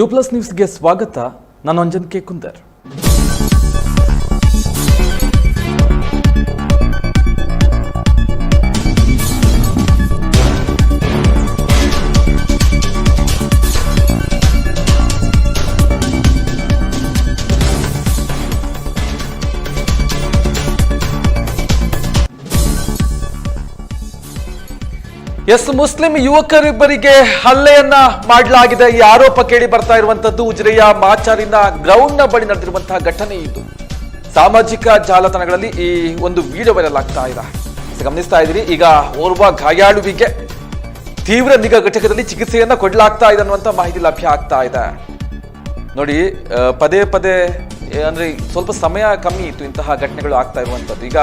You plus ನ್ಯೂಸ್ಗೆ ಸ್ವಾಗತ. ನಾನು ಅಂಜನ್ ಕೆ ಕುಂದರ್. ಎಸ್ ಮುಸ್ಲಿಂ ಯುವಕರಿಬ್ಬರಿಗೆ ಹಲ್ಲೆಯನ್ನ ಮಾಡಲಾಗಿದೆ. ಈ ಆರೋಪ ಕೇಳಿ ಬರ್ತಾ ಇರುವಂತದ್ದು ಉಜಿರೆಯ ಮಾಚಾರಿನ ಗ್ರೌಂಡ್ನ ಬಳಿ ನಡೆದಿರುವಂತಹ ಘಟನೆ ಇದು. ಸಾಮಾಜಿಕ ಜಾಲತಾಣಗಳಲ್ಲಿ ಈ ಒಂದು ವಿಡಿಯೋ ವೈರಲ್ ಆಗ್ತಾ ಇದೆ. ಗಮನಿಸ್ತಾ ಇದ್ದೀರಿ, ಈಗ ಓರ್ವ ಗಾಯಾಳುವಿಗೆ ತೀವ್ರ ನಿಗಾ ಘಟಕದಲ್ಲಿ ಚಿಕಿತ್ಸೆಯನ್ನ ಕೊಡಲಾಗ್ತಾ ಇದೆ ಅನ್ನುವಂತ ಮಾಹಿತಿ ಲಭ್ಯ ಆಗ್ತಾ ಇದೆ. ನೋಡಿ ಪದೇ ಪದೇ ಅಂದ್ರೆ ಸ್ವಲ್ಪ ಸಮಯ ಕಮ್ಮಿ ಇತ್ತು ಇಂತಹ ಘಟನೆಗಳು ಆಗ್ತಾ ಇರುವಂತದ್ದು ಈಗ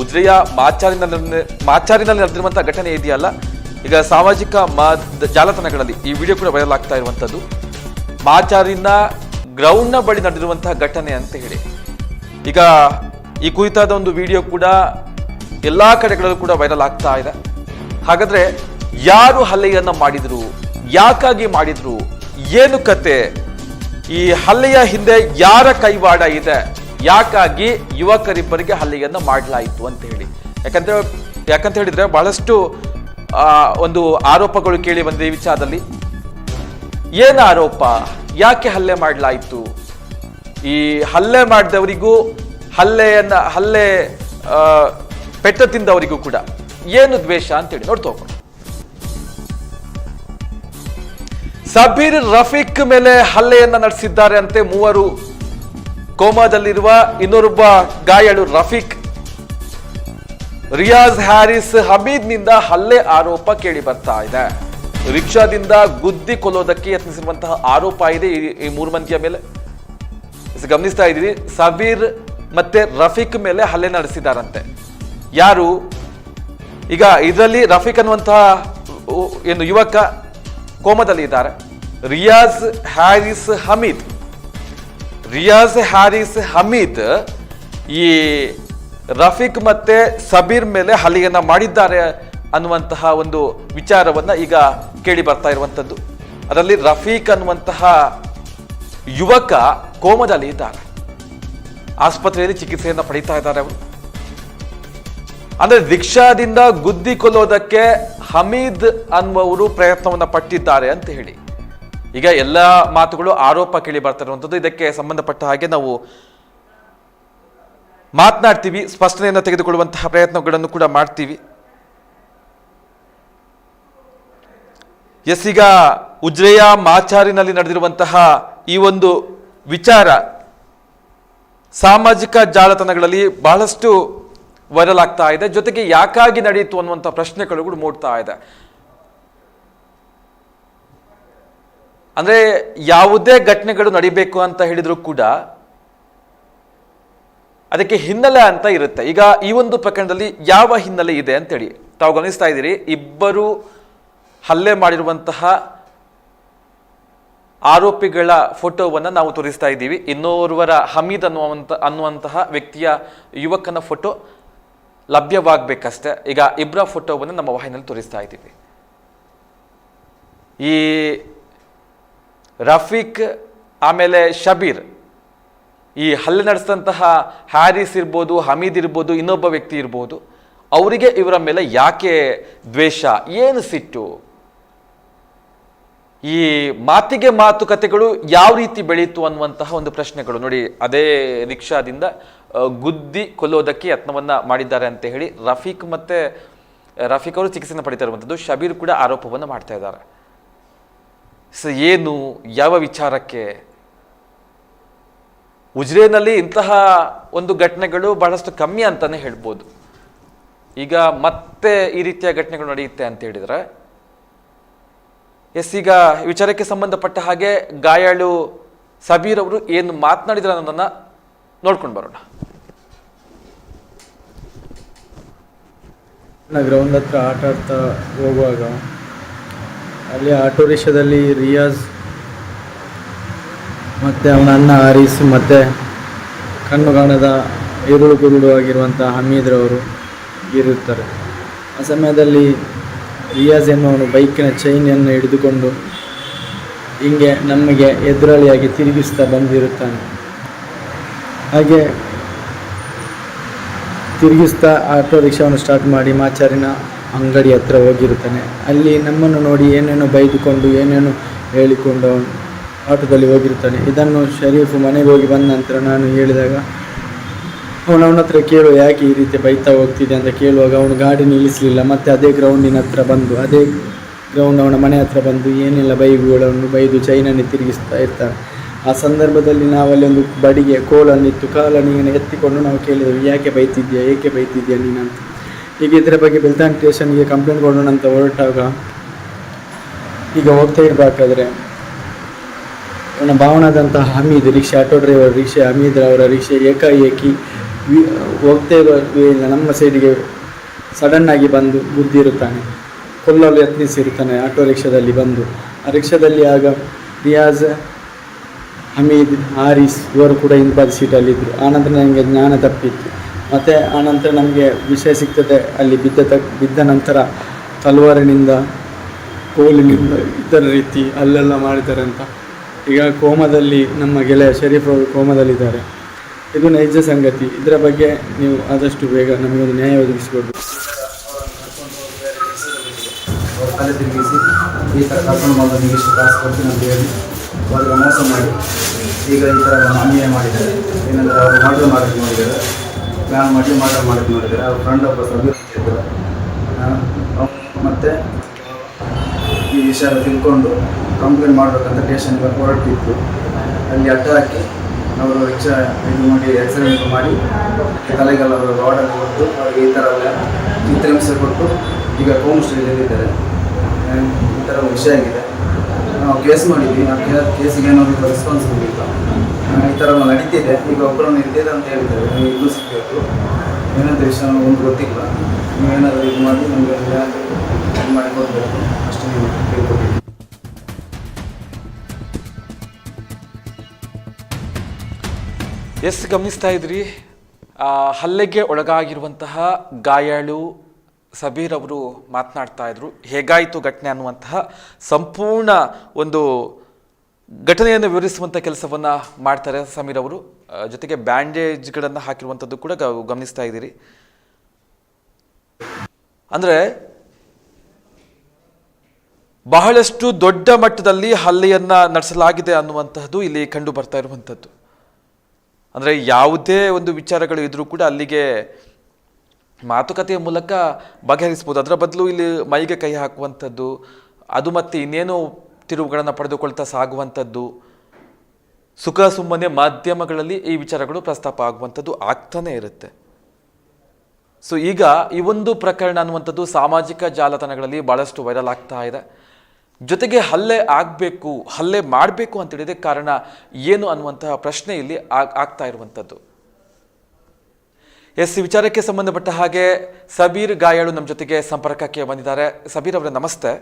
ಉಜ್ರೆಯ ಮಾಚಾರಿನಲ್ಲಿ ಮಾಚಾರಿನಲ್ಲಿ ನಡೆದಿರುವಂತಹ ಘಟನೆ ಇದೆಯಲ್ಲ ಈಗ ಸಾಮಾಜಿಕ ಮಾಧ್ಯ ಜಾಲತಾಣಗಳಲ್ಲಿ ಈ ವಿಡಿಯೋ ಕೂಡ ವೈರಲ್ ಆಗ್ತಾ ಇರುವಂಥದ್ದು ಮಾಚಾರಿನ ಗ್ರೌಂಡ್ನ ಬಳಿ ನಡೆದಿರುವಂತಹ ಘಟನೆ ಅಂತ ಹೇಳಿ. ಈಗ ಈ ಕುರಿತಾದ ಒಂದು ವಿಡಿಯೋ ಕೂಡ ಎಲ್ಲ ಕಡೆಗಳಲ್ಲೂ ಕೂಡ ವೈರಲ್ ಆಗ್ತಾ ಇದೆ. ಹಾಗಾದ್ರೆ ಯಾರು ಹಲ್ಲೆಯನ್ನ ಮಾಡಿದ್ರು, ಯಾಕಾಗಿ ಮಾಡಿದ್ರು, ಏನು ಕತೆ, ಈ ಹಲ್ಲೆಯ ಹಿಂದೆ ಯಾರ ಕೈವಾಡ ಇದೆ, ಯಾಕಾಗಿ ಯುವಕರಿಬ್ಬರಿಗೆ ಹಲ್ಲೆಯನ್ನ ಮಾಡಲಾಯಿತು ಅಂತ ಹೇಳಿ. ಯಾಕಂದ್ರೆ, ಯಾಕಂತ ಹೇಳಿದ್ರೆ ಬಹಳಷ್ಟು ಒಂದು ಆರೋಪಗಳು ಕೇಳಿ ಬಂದಿದೆ ಈ ವಿಚಾರದಲ್ಲಿ. ಏನು ಆರೋಪ? ಯಾಕೆ ಹಲ್ಲೆ ಮಾಡಲಾಯಿತು? ಈ ಹಲ್ಲೆ ಮಾಡಿದವರಿಗೂ ಹಲ್ಲೆಯನ್ನ, ಹಲ್ಲೆ ಪೆಟ್ಟ ತಿಂದವರಿಗೂ ಕೂಡ ಏನು ದ್ವೇಷ ಅಂತೇಳಿ ನೋಡ್ತಾ ಸಬೀರ್ ರಫೀಕ್ ಮೇಲೆ ಹಲ್ಲೆಯನ್ನ ನಡೆಸಿದ್ದಾರೆ ಅಂತೆ ಮೂವರು. ಕೋಮಾದಲ್ಲಿರುವ ಇನ್ನೊಬ್ಬ ಗಾಯಾಳು ರಫೀಕ್. ರಿಯಾಜ್ ಹ್ಯಾರಿಸ್ ಹಮೀದ್ನಿಂದ ಹಲ್ಲೆ ಆರೋಪ ಕೇಳಿ ಬರ್ತಾ ಇದೆ. ರಿಕ್ಷಾದಿಂದ ಗುದ್ದಿ ಕೊಲ್ಲೋದಕ್ಕೆ ಯತ್ನಿಸಿರುವಂತಹ ಆರೋಪ ಇದೆ ಈ- ಮೂರು ಮಂದಿಯ ಮೇಲೆ. ಗಮನಿಸ್ತಾ ಇದ್ದೀರಿ ಸಬೀರ್ ಮತ್ತೆ ರಫೀಕ್ ಮೇಲೆ ಹಲ್ಲೆ ನಡೆಸಿದಾರಂತೆ. ಯಾರು? ಈಗ ಇದರಲ್ಲಿ ರಫೀಕ್ ಅನ್ನುವಂತಹ ಏನು ಯುವಕ ಕೋಮದಲ್ಲಿ ಇದ್ದಾರೆ. ರಿಯಾಜ್ ಹ್ಯಾರಿಸ್ ಹಮೀದ್. ರಿಯಾಜ್ ಹ್ಯಾರಿಸ್ ಹಮೀದ್ ಈ ರಫೀಕ್ ಮತ್ತೆ ಸಬೀರ್ ಮೇಲೆ ಹಲ್ಲೆಯನ್ನ ಮಾಡಿದ್ದಾರೆ ಅನ್ನುವಂತಹ ಒಂದು ವಿಚಾರವನ್ನ ಈಗ ಕೇಳಿ ಬರ್ತಾ ಇರುವಂತದ್ದು. ಅದರಲ್ಲಿ ರಫೀಕ್ ಅನ್ನುವಂತಹ ಯುವಕ ಕೋಮದಲ್ಲಿ ಇದ್ದಾರೆ. ಆಸ್ಪತ್ರೆಯಲ್ಲಿ ಚಿಕಿತ್ಸೆಯನ್ನು ಪಡೀತಾ ಇದ್ದಾರೆ ಅವರು. ಅಂದ್ರೆ ರಿಕ್ಷಾದಿಂದ ಗುದ್ದಿ ಕೊಲ್ಲೋದಕ್ಕೆ ಹಮೀದ್ ಅನ್ನುವರು ಪ್ರಯತ್ನವನ್ನ ಪಟ್ಟಿದ್ದಾರೆ ಅಂತ ಹೇಳಿ. ಈಗ ಎಲ್ಲ ಮಾತುಗಳು ಆರೋಪ ಕೇಳಿ ಬರ್ತಾ ಇರುವಂಥದ್ದು ಇದಕ್ಕೆ ಸಂಬಂಧಪಟ್ಟ ಹಾಗೆ ನಾವು ಮಾತನಾಡ್ತೀವಿ, ಸ್ಪಷ್ಟನೆಯನ್ನು ತೆಗೆದುಕೊಳ್ಳುವಂತಹ ಪ್ರಯತ್ನಗಳನ್ನು ಕೂಡ ಮಾಡ್ತೀವಿ. ಎಸ್, ಈಗ ಉಜ್ರೆಯ ಮಾಚಾರಿನಲ್ಲಿ ನಡೆದಿರುವಂತಹ ಈ ಒಂದು ವಿಚಾರ ಸಾಮಾಜಿಕ ಜಾಲತಾಣಗಳಲ್ಲಿ ಬಹಳಷ್ಟು ವೈರಲ್ ಆಗ್ತಾ ಇದೆ. ಜೊತೆಗೆ ಯಾಕಾಗಿ ನಡೆಯಿತು ಅನ್ನುವಂಥ ಪ್ರಶ್ನೆಗಳು ಕೂಡ ಮೂಡ್ತಾ ಇದೆ. ಅಂದರೆ ಯಾವುದೇ ಘಟನೆಗಳು ನಡಿಬೇಕು ಅಂತ ಹೇಳಿದರೂ ಕೂಡ ಅದಕ್ಕೆ ಹಿನ್ನೆಲೆ ಅಂತ ಇರುತ್ತೆ. ಈಗ ಈ ಒಂದು ಪ್ರಕರಣದಲ್ಲಿ ಯಾವ ಹಿನ್ನೆಲೆ ಇದೆ ಅಂತೇಳಿ ತಾವು ಗಮನಿಸ್ತಾ ಇದ್ದೀರಿ. ಇಬ್ಬರು ಹಲ್ಲೆ ಮಾಡಿರುವಂತಹ ಆರೋಪಿಗಳ ಫೋಟೋವನ್ನು ನಾವು ತೋರಿಸ್ತಾ ಇದ್ದೀವಿ. ಇನ್ನೋರ್ವರ ಹಮೀದ್ ಅನ್ನುವಂತ, ಅನ್ನುವಂತಹ ವ್ಯಕ್ತಿಯ ಯುವಕನ ಫೋಟೋ ಲಭ್ಯವಾಗಬೇಕಷ್ಟೇ. ಈಗ ಇಬ್ಬರ ಫೋಟೋವನ್ನು ನಮ್ಮ ವಾಹಿನಿಯಲ್ಲಿ ತೋರಿಸ್ತಾ ಇದ್ದೀವಿ. ಈ ರಫೀಕ್, ಆಮೇಲೆ ಶಬೀರ್ ಈ ಹಲ್ಲೆ ನಡೆಸಿದಂತಹ ಹ್ಯಾರಿಸ್ ಇರ್ಬೋದು, ಹಮೀದ್ ಇರ್ಬೋದು, ಇನ್ನೊಬ್ಬ ವ್ಯಕ್ತಿ ಇರ್ಬೋದು, ಅವರಿಗೆ ಇವರ ಮೇಲೆ ಯಾಕೆ ದ್ವೇಷ, ಏನು ಸಿಟ್ಟು? ಈ ಮಾತಿಗೆ ಮಾತುಕತೆಗಳು ಯಾವ ರೀತಿ ಬೆಳೀತು ಅನ್ನುವಂತಹ ಒಂದು ಪ್ರಶ್ನೆಗಳು. ನೋಡಿ, ಅದೇ ರಿಕ್ಷಾದಿಂದ ಗುದ್ದಿ ಕೊಲ್ಲೋದಕ್ಕೆ ಯತ್ನವನ್ನು ಮಾಡಿದ್ದಾರೆ ಅಂತ ಹೇಳಿ ರಫೀಕ್ ಮತ್ತೆ, ರಫೀಕ್ ಅವರು ಚಿಕಿತ್ಸೆಯನ್ನು ಪಡಿತಾ ಇರುವಂಥದ್ದು ಶಬೀರ್ ಕೂಡ ಆರೋಪವನ್ನು ಮಾಡ್ತಾ ಇದ್ದಾರೆ. ಸೊ, ಏನು, ಯಾವ ವಿಚಾರಕ್ಕೆ? ಉಜ್ರೇನಲ್ಲಿ ಇಂತಹ ಒಂದು ಘಟನೆಗಳು ಬಹಳಷ್ಟು ಕಮ್ಮಿ ಅಂತಾನೆ ಹೇಳ್ಬೋದು. ಈಗ ಮತ್ತೆ ಈ ರೀತಿಯ ಘಟನೆಗಳು ನಡೆಯುತ್ತೆ ಅಂತ ಹೇಳಿದರೆ, ಎಸ್, ಈಗ ವಿಚಾರಕ್ಕೆ ಸಂಬಂಧಪಟ್ಟ ಹಾಗೆ ಗಾಯಾಳು ಸಬೀರ್ ಅವರು ಏನು ಮಾತನಾಡಿದ್ರೆ ಅನ್ನೋದನ್ನು ನೋಡ್ಕೊಂಡು ಬರೋಣ. ಗ್ರೌಂಡ್ ಹತ್ರ ಆಟ ಆಡ್ತಾ ಹೋಗುವಾಗ, ಅಲ್ಲಿ ಆಟೋ ರಿಕ್ಷಾದಲ್ಲಿ ರಿಯಾಜ್ ಮತ್ತು ಅವನ ಅನ್ನ ಆರಿಸಿ ಮತ್ತು ಕಣ್ಣು ಕಾಣದ ಇರುಳು ಗುರುಳು ಆಗಿರುವಂಥ ಹಮೀದ್ರವರು ಇರುತ್ತಾರೆ. ಆ ಸಮಯದಲ್ಲಿ ರಿಯಾಜ್ ಎನ್ನುವನು ಬೈಕಿನ ಚೈನನ್ನು ಹಿಡಿದುಕೊಂಡು ಹಿಂಗೆ ನಮಗೆ ಎದುರಾಳಿಯಾಗಿ ತಿರುಗಿಸ್ತಾ ಬಂದಿರುತ್ತಾನೆ. ಹಾಗೆ ತಿರುಗಿಸ್ತಾ ಆಟೋ ರಿಕ್ಷಾವನ್ನು ಸ್ಟಾರ್ಟ್ ಮಾಡಿ ಮಾಚಾರಿನ ಅಂಗಡಿ ಹತ್ರ ಹೋಗಿರುತ್ತಾನೆ. ಅಲ್ಲಿ ನಮ್ಮನ್ನು ನೋಡಿ ಏನೇನೋ ಬೈದುಕೊಂಡು, ಏನೇನೋ ಹೇಳಿಕೊಂಡು ಅವನು ಆಟೋದಲ್ಲಿ ಹೋಗಿರ್ತಾನೆ. ಇದನ್ನು ಶರೀಫ್ ಮನೆಗೆ ಹೋಗಿ ಬಂದ ನಂತರ ನಾನು ಹೇಳಿದಾಗ, ಅವನು ಅವನ ಹತ್ರ ಕೇಳುವ ಯಾಕೆ ಈ ರೀತಿ ಬೈತಾ ಹೋಗ್ತಿದೆ ಅಂತ ಕೇಳುವಾಗ ಅವನು ಗಾಡಿ ನಿಲ್ಲಿಸಲಿಲ್ಲ. ಮತ್ತೆ ಅದೇ ಗ್ರೌಂಡಿನ ಹತ್ರ ಬಂದು, ಅದೇ ಗ್ರೌಂಡ್ ಅವನ ಮನೆ ಹತ್ರ ಬಂದು ಏನೆಲ್ಲ ಬೈಗುಗಳನ್ನು ಬೈದು ಚೈನನ್ನು ತಿರುಗಿಸ್ತಾ ಇರ್ತಾನೆ. ಆ ಸಂದರ್ಭದಲ್ಲಿ ನಾವಲ್ಲಿ ಒಂದು ಬಡಿಗೆ ಕೋಲನ್ನಿತ್ತು ಕಾಲನ್ನು ಎತ್ತಿಕೊಂಡು ನಾವು ಕೇಳಿದೆವು, ಯಾಕೆ ಬೈತಿದ್ಯಾ, ಏಕೆ ಬೈತಿದ್ಯಾ ನೀನಂತ ಈಗ ಇದರ ಬಗ್ಗೆ ಬೆಲ್ತಾನ್ ಸ್ಟೇಷನ್ಗೆ ಕಂಪ್ಲೇಂಟ್ ಕೊಡೋಣ ಅಂತ ಹೊರಟಾಗ, ಈಗ ಹೋಗ್ತಾ ಇರಬೇಕಾದ್ರೆ ಅವನ ಭಾವನಾದಂತಹ Hamid rickshaw, auto driver, rickshaw, Hamid ಅವರ ರಿಕ್ಷಾ ಏಕಾಏಕಿ ವಿ- ಹೋಗ್ತಾ ನಮ್ಮ ಸೈಡಿಗೆ ಸಡನ್ ಆಗಿ ಬಂದು ಗುದ್ದಿರುತ್ತಾನೆ ಕೊಲ್ಲಲು ಯತ್ನಿಸಿರುತ್ತಾನೆ ಆಟೋ ರಿಕ್ಷಾದಲ್ಲಿ ಬಂದು. ಆ ರಿಕ್ಷಾದಲ್ಲಿ ಆಗ ರಿಯಾಜ್, ಹಮೀದ್, ಹಾರಿಸ್ ಇವರು ಕೂಡ ಹಿಂಬಾದ ಸೀಟಲ್ಲಿದ್ದರು ಆನಂತರ ನನಗೆ ಜ್ಞಾನ ತಪ್ಪಿತ್ತು. ಮತ್ತು ಆನಂತರ ನಮಗೆ ವಿಷಯ ಸಿಗ್ತದೆ. ಅಲ್ಲಿ ಬಿದ್ದ ತಕ್ ಬಿದ್ದ ನಂತರ ತಲ್ವಾರಿನಿಂದ ಕೋಲಿನಿಂದ ಇತರ ರೀತಿ ಅಲ್ಲೆಲ್ಲ ಮಾಡಿದ್ದಾರೆ ಅಂತ. ಈಗ ಕೋಮದಲ್ಲಿ ನಮ್ಮ ಗೆಳೆಯ ಶರೀಫ್ ಅವರು ಕೋಮದಲ್ಲಿದ್ದಾರೆ. ಇದು ನೈಜ ಸಂಗತಿ. ಇದರ ಬಗ್ಗೆ ನೀವು ಆದಷ್ಟು ಬೇಗ ನಮಗೊಂದು ನ್ಯಾಯ ಒದಗಿಸಿಕೊಡ್ಬೇಕು. ಅವ್ರ ತಿರುಗಿಸಿ, ಈ ಥರ ಕರ್ಕೊಂಡು ಬಂದು ಅಂತ ಹೇಳಿ ಮೋಸ ಮಾಡಿ, ಈಗ ಈ ಥರ ಅನ್ಯಾಯ ಮಾಡಿದ್ದಾರೆ. ಏನಂದರೆ ಅವರು ಮರ್ಡರ್ ಮಾಡೋಕ್ಕೆ ನೋಡಿದ್ದಾರೆ. ಪ್ಲ್ಯಾನ್ ಮಾಡಿ ಮರ್ಡರ್ ಮಾಡೋಕ್ಕೆ ನೋಡಿದ್ದಾರೆ. ಅವ್ರ ಫ್ರೆಂಡ್ ಒಬ್ಬ ಅವ್ನು ಮತ್ತೆ ಈ ವಿಷಯ ತಿಳ್ಕೊಂಡು ಕಂಪ್ಲೇಂಟ್ ಮಾಡಬೇಕಂತ ಟೇಷನ್ ಹೊರಟಿತ್ತು ಅಲ್ಲಿ ಅಡ್ಡ ಹಾಕಿ ಅವರು ಹೆಚ್ಚ ಇದು ಮಾಡಿ ಎಕ್ಸಿಡೆಂಟ್ ಮಾಡಿ ತಲೆಗೆಲ್ಲ ಆರ್ಡರ್ ಕೊಟ್ಟು ಅವ್ರಿಗೆ ಈ ಥರ ಎಲ್ಲ ಚಿತ್ರಹಿಂಸೆ ಕೊಟ್ಟು ಈಗ ಹೋಮ್ ಸ್ಟೇಜಲ್ಲಿದ್ದಾರೆ ಈ ಥರ ವಿಷಯ ಆಗಿದೆ. ನಾವು ಕೇಸ್ ಮಾಡಿದ್ವಿ. ಆ ಕೇಸಿಗೆ ಏನಾದರೂ ರೆಸ್ಪಾನ್ಸ್ ಆ, ಈ ಥರ ನಡೀತಿದೆ. ಈಗ ಒಬ್ಬರನ್ನು ಇದ್ದಿದೆ ಅಂತ ಹೇಳಿದ್ದಾರೆ. ನೀವು ಇಲ್ಲೂ ಸಿಗಬೇಕು ಏನಂತ ವಿಷಯ ಒಂದು ಗೊತ್ತಿಲ್ಲ. ನೀವೇನಾದರೂ ಇದು ಮಾಡಿ ನಮಗೆ ಇದು ಮಾಡಿ ಕೊಡಬೇಕು. ಎಸ್ ಗಮನಿಸ್ತಾ ಇದ್ರಿ? ಹಲ್ಲೆಗೆ ಒಳಗಾಗಿರುವಂತಹ ಗಾಯಾಳು ಸಬೀರ್ ಅವರು ಮಾತನಾಡ್ತಾ ಇದ್ರು. ಹೇಗಾಯಿತು ಘಟನೆ ಅನ್ನುವಂತಹ ಸಂಪೂರ್ಣ ಒಂದು ಘಟನೆಯನ್ನು ವಿವರಿಸುವಂಥ ಕೆಲಸವನ್ನ ಮಾಡ್ತಾರೆ ಸಮೀರ್ ಅವರು. ಜೊತೆಗೆ ಬ್ಯಾಂಡೇಜ್ಗಳನ್ನು ಹಾಕಿರುವಂಥದ್ದು ಕೂಡ ಗಮನಿಸ್ತಾ ಇದ್ದೀರಿ. ಅಂದ್ರೆ ಬಹಳಷ್ಟು ದೊಡ್ಡ ಮಟ್ಟದಲ್ಲಿ ಹಲ್ಲೆಯನ್ನು ನಡೆಸಲಾಗಿದೆ ಅನ್ನುವಂತಹದ್ದು ಇಲ್ಲಿ ಕಂಡು ಬರ್ತಾ ಇರುವಂಥದ್ದು ಅಂದರೆ ಯಾವುದೇ ಒಂದು ವಿಚಾರಗಳು ಇದ್ದರೂ ಕೂಡ ಅಲ್ಲಿಗೆ ಮಾತುಕತೆಯ ಮೂಲಕ ಬಗೆಹರಿಸ್ಬೋದು ಅದರ ಬದಲು ಇಲ್ಲಿ ಮೈಗೆ ಕೈ ಹಾಕುವಂಥದ್ದು, ಅದು ಮತ್ತೆ ಇನ್ನೇನು ತಿರುವುಗಳನ್ನು ಪಡೆದುಕೊಳ್ತಾ ಸಾಗುವಂಥದ್ದು, ಸುಖ ಸುಮ್ಮನೆ ಮಾಧ್ಯಮಗಳಲ್ಲಿ ಈ ವಿಚಾರಗಳು ಪ್ರಸ್ತಾಪ ಆಗುವಂಥದ್ದು ಆಗ್ತಾನೇ ಇರುತ್ತೆ. ಸೊ ಈಗ ಈ ಒಂದು ಪ್ರಕರಣ ಅನ್ನುವಂಥದ್ದು ಸಾಮಾಜಿಕ ಜಾಲತಾಣಗಳಲ್ಲಿ ಭಾಳಷ್ಟು ವೈರಲ್ ಆಗ್ತಾ ಇದೆ. ಜೊತೆಗೆ ಹಲ್ಲೆ ಆಗಬೇಕು ಹಲ್ಲೆ ಮಾಡಬೇಕು ಅಂತ ಹೇಳಿದ್ರೆ ಕಾರಣ ಏನು ಅನ್ನುವಂತಹ ಪ್ರಶ್ನೆ ಇಲ್ಲಿ ಆಗ್- ಆಗ್ತಾ ಇರುವಂಥದ್ದು. ಎಸ್ ವಿಚಾರಕ್ಕೆ ಸಂಬಂಧಪಟ್ಟ ಹಾಗೆ ಸಬೀರ್ ಗಾಯಾಳು ನಮ್ಮ ಜೊತೆಗೆ ಸಂಪರ್ಕಕ್ಕೆ ಬಂದಿದ್ದಾರೆ. ಸಬೀರ್ ಅವರೇ ನಮಸ್ತೆ.